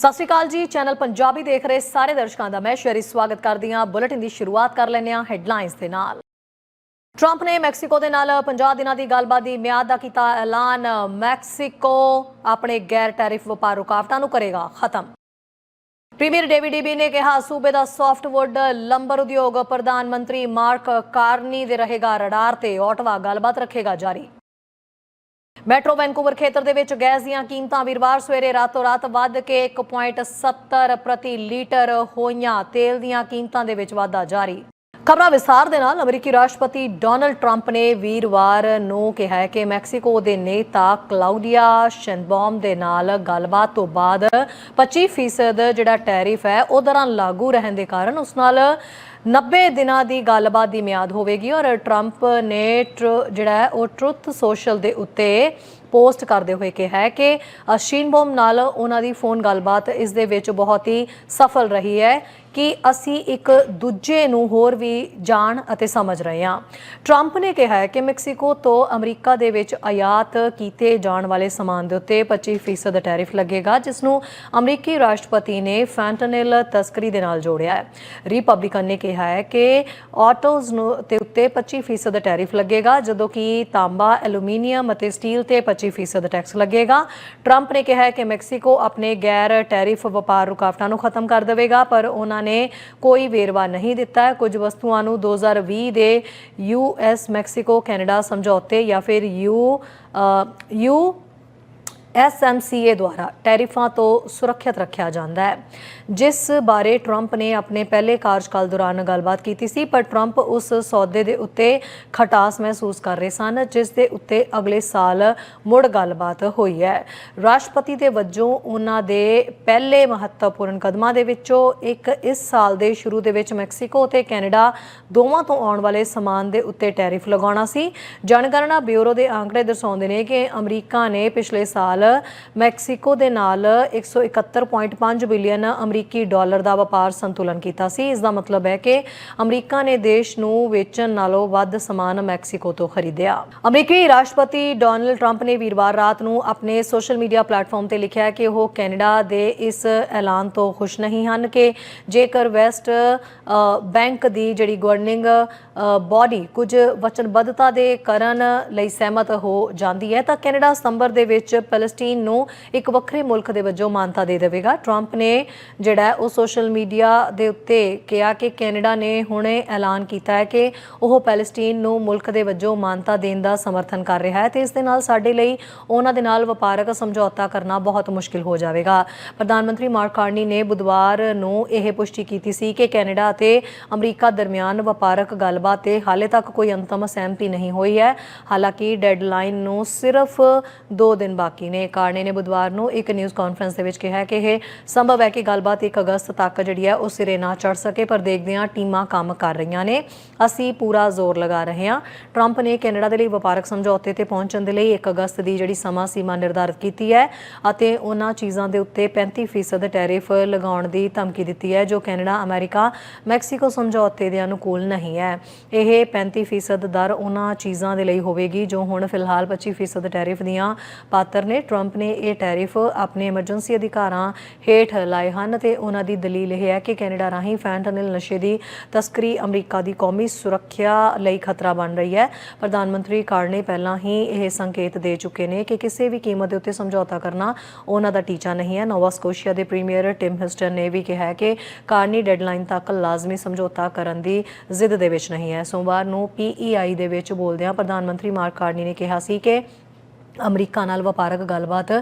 ਸਤਿ ਸ਼੍ਰੀ ਅਕਾਲ ਜੀ, ਚੈਨਲ ਪੰਜਾਬੀ ਦੇਖ ਰਹੇ ਸਾਰੇ ਦਰਸ਼ਕਾਂ ਦਾ ਮੈਂ ਸ਼ਰੀ ਸਵਾਗਤ ਕਰਦੀ ਹਾਂ। ਬੁਲੇਟਿਨ ਦੀ ਸ਼ੁਰੂਆਤ ਕਰ ਲੈਂਦੇ ਹਾਂ ਹੈਡਲਾਈਨਸ ਦੇ ਨਾਲ। ਟਰੰਪ ਨੇ ਮੈਕਸੀਕੋ ਦੇ ਨਾਲ 50 ਦਿਨਾਂ ਦੀ ਗੱਲਬਾਤ ਦੀ ਮਿਆਦ ਦਾ ਕੀਤਾ ਐਲਾਨ। ਮੈਕਸੀਕੋ ਆਪਣੇ ਗੈਰ ਟੈਰਿਫ ਵਪਾਰ ਰੁਕਾਵਟਾਂ ਨੂੰ ਕਰੇਗਾ ਖਤਮ। ਪ੍ਰੀਮੀਅਰ ਡੇਵਿਡ ਈਬੀ ਨੇ ਕਿਹਾ, ਸੂਬੇ ਦਾ ਸੌਫਟਵੁੱਡ ਲੰਬਰ ਉਦਯੋਗ ਪ੍ਰਧਾਨ ਮੰਤਰੀ ਮਾਰਕ ਕਾਰਨੀ ਦੇ ਰਹੇਗਾ ਰਡਾਰ ਤੇ ਓਟਵਾ ਗੱਲਬਾਤ ਰੱਖੇਗਾ ਜਾਰੀ। ਮੈਟਰੋ ਵੈਨਕੂਵਰ ਖੇਤਰ ਦੇ ਵਿੱਚ ਗੈਸ ਦੀਆਂ ਕੀਮਤਾਂ ਵੀਰਵਾਰ ਸਵੇਰੇ ਰਾਤੋਂ ਰਾਤ ਵੱਧ ਕੇ 1.70 ਪ੍ਰਤੀ ਲੀਟਰ ਹੋਈਆਂ। ਤੇਲ ਦੀਆਂ ਕੀਮਤਾਂ ਦੇ ਵਿੱਚ ਵਾਧਾ ਜਾਰੀ। ਖਬਰਾਂ ਵਿਸਥਾਰ ਦੇ ਨਾਲ ਅਮਰੀਕੀ ਰਾਸ਼ਟਰਪਤੀ ਡੋਨਲਡ ਟਰੰਪ ਨੇ ਵੀਰਵਾਰ ਨੂੰ ਕਿਹਾ ਹੈ ਕਿ ਮੈਕਸੀਕੋ ਦੇ ਨੇਤਾ ਕਲਾਉਡੀਆ ਸ਼ੈਨਬੌਮ ਦੇ ਨਾਲ ਗੱਲਬਾਤ ਤੋਂ ਬਾਅਦ 25% ਜਿਹੜਾ ਟੈਰਿਫ ਹੈ, ਉਹ ਦੌਰਾਨ ਲਾਗੂ ਰਹਿਣ ਦੇ ਕਾਰਨ ਉਸ ਨਾਲ 90 ਦਿਨਾਂ ਦੀ ਗੱਲਬਾਤ ਦੀ ਮਿਆਦ ਹੋਵੇਗੀ ਔਰ ਟਰੰਪ ਨੇ ਟਰ- ਜਿਹੜਾ ਹੈ, ਉਹ ਟਰੁੱਥ ਸੋਸ਼ਲ ਦੇ ਉੱਤੇ ਪੋਸਟ ਕਰਦੇ ਹੋਏ ਕਿਹਾ ਹੈ ਕਿ ਸ਼ੀਨਬੋਮ ਨਾਲ ਉਹਨਾਂ ਦੀ ਫੋਨ ਗੱਲਬਾਤ ਇਸ ਦੇ ਵਿੱਚ ਬਹੁਤ ਹੀ ਸਫਲ ਰਹੀ ਹੈ। ਕਿ ਅਸੀਂ ਇੱਕ ਦੂਜੇ ਨੂੰ ਹੋਰ ਵੀ ਜਾਣ ਅਤੇ ਸਮਝ ਰਹੇ ਹਾਂ। ਟਰੰਪ ਨੇ ਕਿਹਾ ਹੈ ਕਿ ਮੈਕਸੀਕੋ ਤੋਂ ਅਮਰੀਕਾ ਦੇ ਵਿੱਚ ਆਯਾਤ ਕੀਤੇ ਜਾਣ ਵਾਲੇ ਸਮਾਨ ਦੇ ਉੱਤੇ 25% ਟੈਰਿਫ ਲੱਗੇਗਾ, ਜਿਸ ਨੂੰ ਅਮਰੀਕੀ ਰਾਸ਼ਟਰਪਤੀ ਨੇ ਫੈਂਟਨਿਲ ਤਸਕਰੀ ਦੇ ਨਾਲ ਜੋੜਿਆ ਹੈ। ਰਿਪਬਲਿਕਨ ਨੇ ਕਿਹਾ ਹੈ ਕਿ ਆਟੋਜ਼ ਨੂੰ ਤੇ ਉੱਤੇ 25% ਟੈਰਿਫ ਲੱਗੇਗਾ, ਜਦੋਂ ਕਿ ਤਾਂਬਾ, ਐਲੂਮੀਨੀਅਮ ਅਤੇ ਸਟੀਲ ਤੇ 25% ਟੈਕਸ ਲੱਗੇਗਾ। ਟਰੰਪ ਨੇ ਕਿਹਾ ਹੈ ਕਿ ਮੈਕਸੀਕੋ ਆਪਣੇ ਗੈਰ ਟੈਰਿਫ ਵਪਾਰ ਰੁਕਾਵਟਾਂ ਨੂੰ ਖਤਮ ਕਰ ਦੇਵੇਗਾ, ਪਰ ਉਹਨਾਂ ਨੇ ਕੋਈ ਵੇਰਵਾ ਨਹੀਂ ਦਿੱਤਾ। ਹੈ ਕੁਝ ਵਸਤੂਆਂ ਨੂੰ 2020 ਦੇ ਯੂ ਐਸ ਮੈਕਸੀਕੋ, ਕੈਨੇਡਾ ਸਮਝੌਤੇ ਜਾਂ ਫਿਰ ਯੂ ਯੂ ਐਸਐਮਸੀਏ ਦੁਆਰਾ ਟੈਰਿਫਾਂ ਤੋਂ ਸੁਰੱਖਿਅਤ ਰੱਖਿਆ ਜਾਂਦਾ ਹੈ। ਜਿਸ ਬਾਰੇ ਟਰੰਪ ਨੇ ਆਪਣੇ ਪਹਿਲੇ ਕਾਰਜਕਾਲ ਦੌਰਾਨ ਗੱਲਬਾਤ ਕੀਤੀ ਸੀ, ਪਰ ਟਰੰਪ ਉਸ ਸੌਦੇ ਦੇ ਉੱਤੇ ਖਟਾਸ ਮਹਿਸੂਸ ਕਰ ਰਹੇ ਸਨ, ਜਿਸ ਦੇ ਉੱਤੇ ਅਗਲੇ ਸਾਲ ਮੁੜ ਗੱਲਬਾਤ ਹੋਈ ਹੈ। ਰਾਸ਼ਟਰਪਤੀ ਦੇ ਵਜੋਂ ਉਹਨਾਂ ਦੇ ਪਹਿਲੇ ਮਹੱਤਵਪੂਰਨ ਕਦਮਾਂ ਦੇ ਵਿੱਚੋਂ ਇੱਕ ਇਸ ਸਾਲ ਦੇ ਸ਼ੁਰੂ ਦੇ ਵਿੱਚ ਮੈਕਸੀਕੋ ਅਤੇ ਕੈਨੇਡਾ ਦੋਵਾਂ ਤੋਂ ਆਉਣ ਵਾਲੇ ਸਮਾਨ ਦੇ ਉੱਤੇ ਟੈਰਿਫ ਲਗਾਉਣਾ ਸੀ। ਜਨਗਣਨਾ ਬਿਊਰੋ ਦੇ ਆંકੜੇ ਦਰਸਾਉਂਦੇ ਨੇ ਕਿ ਅਮਰੀਕਾ ਨੇ ਪਿਛਲੇ ਸਾਲ ਮੈਕਸੀਕੋ ਦੇ ਨਾਲ 171.5 ਬਿਲੀਅਨ ਅਮਰੀਕੀ ਡਾਲਰ ਦਾ ਵਪਾਰ ਸੰਤੁਲਨ ਕੀਤਾ ਸੀ। ਇਸ ਦਾ ਮਤਲਬ ਹੈ ਕਿ ਅਮਰੀਕਾ ਨੇ ਦੇਸ਼ ਨੂੰ ਵੇਚਣ ਨਾਲੋਂ ਵੱਧ ਸਮਾਨ ਮੈਕਸੀਕੋ ਤੋਂ ਖਰੀਦਿਆ। ਅਮਰੀਕੀ ਰਾਸ਼ਟਰਪਤੀ ਡੋਨਲਡ ਟਰੰਪ ਨੇ ਵੀਰਵਾਰ ਰਾਤ ਨੂੰ ਆਪਣੇ ਸੋਸ਼ਲ ਮੀਡੀਆ ਪਲੇਟਫਾਰਮ ਤੇ ਲਿਖਿਆ ਕਿ ਉਹ ਕੈਨੇਡਾ ਦੇ ਇਸ ਐਲਾਨ ਤੋਂ ਖੁਸ਼ ਨਹੀਂ ਹਨ ਕਿ ਜੇਕਰ ਵੈਸਟ ਬੈਂਕ ਦੀ ਜਿਹੜੀ ਗਵਰਨਿੰਗ ਬਾਡੀ ਕੁਝ ਵਚਨਬੱਧਤਾ ਦੇ ਕਰਨ ਲਈ ਸਹਿਮਤ ਹੋ ਜਾਂਦੀ ਹੈ, ਤਾਂ ਕੈਨੇਡਾ ਸਤੰਬਰ ਦੇ ਵਿੱਚ ਪੈਲਸਟੀਨ ਨੂੰ ਇੱਕ ਵੱਖਰੇ ਮੁਲਕ ਦੇ ਵਜੋਂ ਮਾਨਤਾ ਦੇ ਦੇਵੇਗਾ। ਟਰੰਪ ਨੇ ਜਿਹੜਾ ਉਹ ਸੋਸ਼ਲ ਮੀਡੀਆ ਦੇ ਉੱਤੇ ਕਿਹਾ ਕਿ ਕੈਨੇਡਾ ਨੇ ਹੁਣੇ ਐਲਾਨ ਕੀਤਾ ਹੈ ਕਿ ਉਹ ਪੈਲਸਟੀਨ ਨੂੰ ਮੁਲਕ ਦੇ ਵਜੋਂ ਮਾਨਤਾ ਦੇਣ ਦਾ ਸਮਰਥਨ ਕਰ ਰਿਹਾ ਹੈ ਤੇ ਇਸ ਦੇ ਨਾਲ ਸਾਡੇ ਲਈ ਉਹਨਾਂ ਦੇ ਨਾਲ ਵਪਾਰਕ ਸਮਝੌਤਾ ਕਰਨਾ ਬਹੁਤ ਮੁਸ਼ਕਿਲ ਹੋ ਜਾਵੇਗਾ। ਪ੍ਰਧਾਨ ਮੰਤਰੀ ਮਾਰਕ ਕਾਰਨੀ ਨੇ ਬੁੱਧਵਾਰ ਨੂੰ ਇਹ ਪੁਸ਼ਟੀ ਕੀਤੀ ਸੀ ਕਿ ਕੈਨੇਡਾ ਅਤੇ ਅਮਰੀਕਾ ਦਰਮਿਆਨ ਵਪਾਰਕ ਗੱਲਬਾਤ ਤੇ ਹਾਲੇ ਤੱਕ ਕੋਈ ਅੰਤਮ ਸਹਿਮਤੀ ਨਹੀਂ ਹੋਈ ਹੈ। ਹਾਲਾਂਕਿ ਡੈਡਲਾਈਨ ਨੂੰ ਸਿਰਫ 2 ਦਿਨ ਬਾਕੀ ਨੇ। ਕਾਰਨੀ ਨੇ ਬੁੱਧਵਾਰ ਨੂੰ ਇੱਕ ਨਿਊਜ਼ ਕਾਨਫਰੰਸ ਦੇ ਵਿੱਚ ਕਿਹਾ ਕਿ ਇਹ ਸੰਭਵ ਹੈ ਕਿ ਗੱਲਬਾਤ 1 ਅਗਸਤ ਤੱਕ ਜਿਹੜੀ ਹੈ ਉਹ ਸਿਰੇ ਨਾ ਚੜ ਸਕੇ, ਪਰ ਦੇਖਦੇ ਹਾਂ ਟੀਮਾਂ ਕੰਮ ਕਰ ਰਹੀਆਂ ਨੇ। ਅਸੀਂ ਪੂਰਾ ਜ਼ੋਰ ਲਗਾ ਰਹੇ ਹਾਂ। ਟਰੰਪ ਨੇ ਕੈਨੇਡਾ ਦੇ ਲਈ ਵਪਾਰਕ ਸਮਝੌਤੇ ਤੇ ਪਹੁੰਚਣ ਦੇ ਲਈ 1 ਅਗਸਤ ਦੀ ਜਿਹੜੀ ਸਮਾਂ ਸੀਮਾ ਨਿਰਧਾਰਤ ਕੀਤੀ ਹੈ ਅਤੇ ਉਹਨਾਂ ਚੀਜ਼ਾਂ ਦੇ ਉੱਤੇ 35% ਟੈਰਿਫ ਲਗਾਉਣ ਦੀ ਧਮਕੀ ਦਿੱਤੀ ਹੈ, ਜੋ ਕੈਨੇਡਾ, ਅਮਰੀਕਾ, ਮੈਕਸੀਕੋ ਸਮਝੌਤੇ ਦੇ ਅਨੁਕੂਲ ਨਹੀਂ ਹੈ। ਇਹ 35% ਦਰ ਉਹਨਾਂ ਚੀਜ਼ਾਂ ਦੇ ਲਈ ਹੋਵੇਗੀ, ਜੋ ਹੁਣ ਫਿਲਹਾਲ 25% ਟੈਰਿਫ ਦੀਆਂ ਪਾਤਰ ਨੇ। ਟਰੰਪ ਨੇ ਇਹ ਟੈਰਿਫ ਆਪਣੇ ਐਮਰਜੈਂਸੀ ਅਧਿਕਾਰਾਂ ਹੇਠ ਲਾਏ ਹਨ ਤੇ ਉਹਨਾਂ ਦੀ ਦਲੀਲ ਇਹ ਹੈ ਕਿ ਕੈਨੇਡਾ ਰਾਹੀਂ ਫੈਂਟਨਿਲ ਨਸ਼ੇ ਦੀ ਤਸਕਰੀ ਅਮਰੀਕਾ ਦੀ ਕੌਮੀ ਸੁਰੱਖਿਆ ਲਈ ਖਤਰਾ ਬਣ ਰਹੀ ਹੈ। ਪ੍ਰਧਾਨ ਮੰਤਰੀ ਕਾਰਨੇ ਪਹਿਲਾਂ ਹੀ ਇਹ ਸੰਕੇਤ ਦੇ ਚੁੱਕੇ ਨੇ ਕਿ ਕਿਸੇ ਵੀ ਕੀਮਤ ਦੇ ਉੱਤੇ ਸਮਝੌਤਾ ਕਰਨਾ ਉਹਨਾਂ ਦਾ ਟੀਚਾ ਨਹੀਂ ਹੈ। ਨੋਵਾ ਸਕੋਸ਼ੀਆ ਦੇ ਪ੍ਰੀਮੀਅਰ ਟਿਮ ਹਿਸਟਨ ਨੇ ਵੀ ਕਿਹਾ ਕਿ ਕਾਰਨੀ ਡੈਡਲਾਈਨ ਤੱਕ ਲਾਜ਼ਮੀ ਸਮਝੌਤਾ ਕਰਨ ਦੀ ਜ਼ਿੱਦ ਦੇ ਵਿੱਚ ਨਹੀਂ ਹੈ। ਸੋਮਵਾਰ ਨੂੰ ਪੀਈਆਈ ਦੇ ਵਿੱਚ ਬੋਲਦਿਆਂ ਪ੍ਰਧਾਨ ਮੰਤਰੀ ਮਾਰਕ ਕਾਰਨੀ ਨੇ ਕਿਹਾ ਸੀ ਕਿ ਅਮਰੀਕਾ ਨਾਲ ਵਪਾਰਕ ਗੱਲਬਾਤ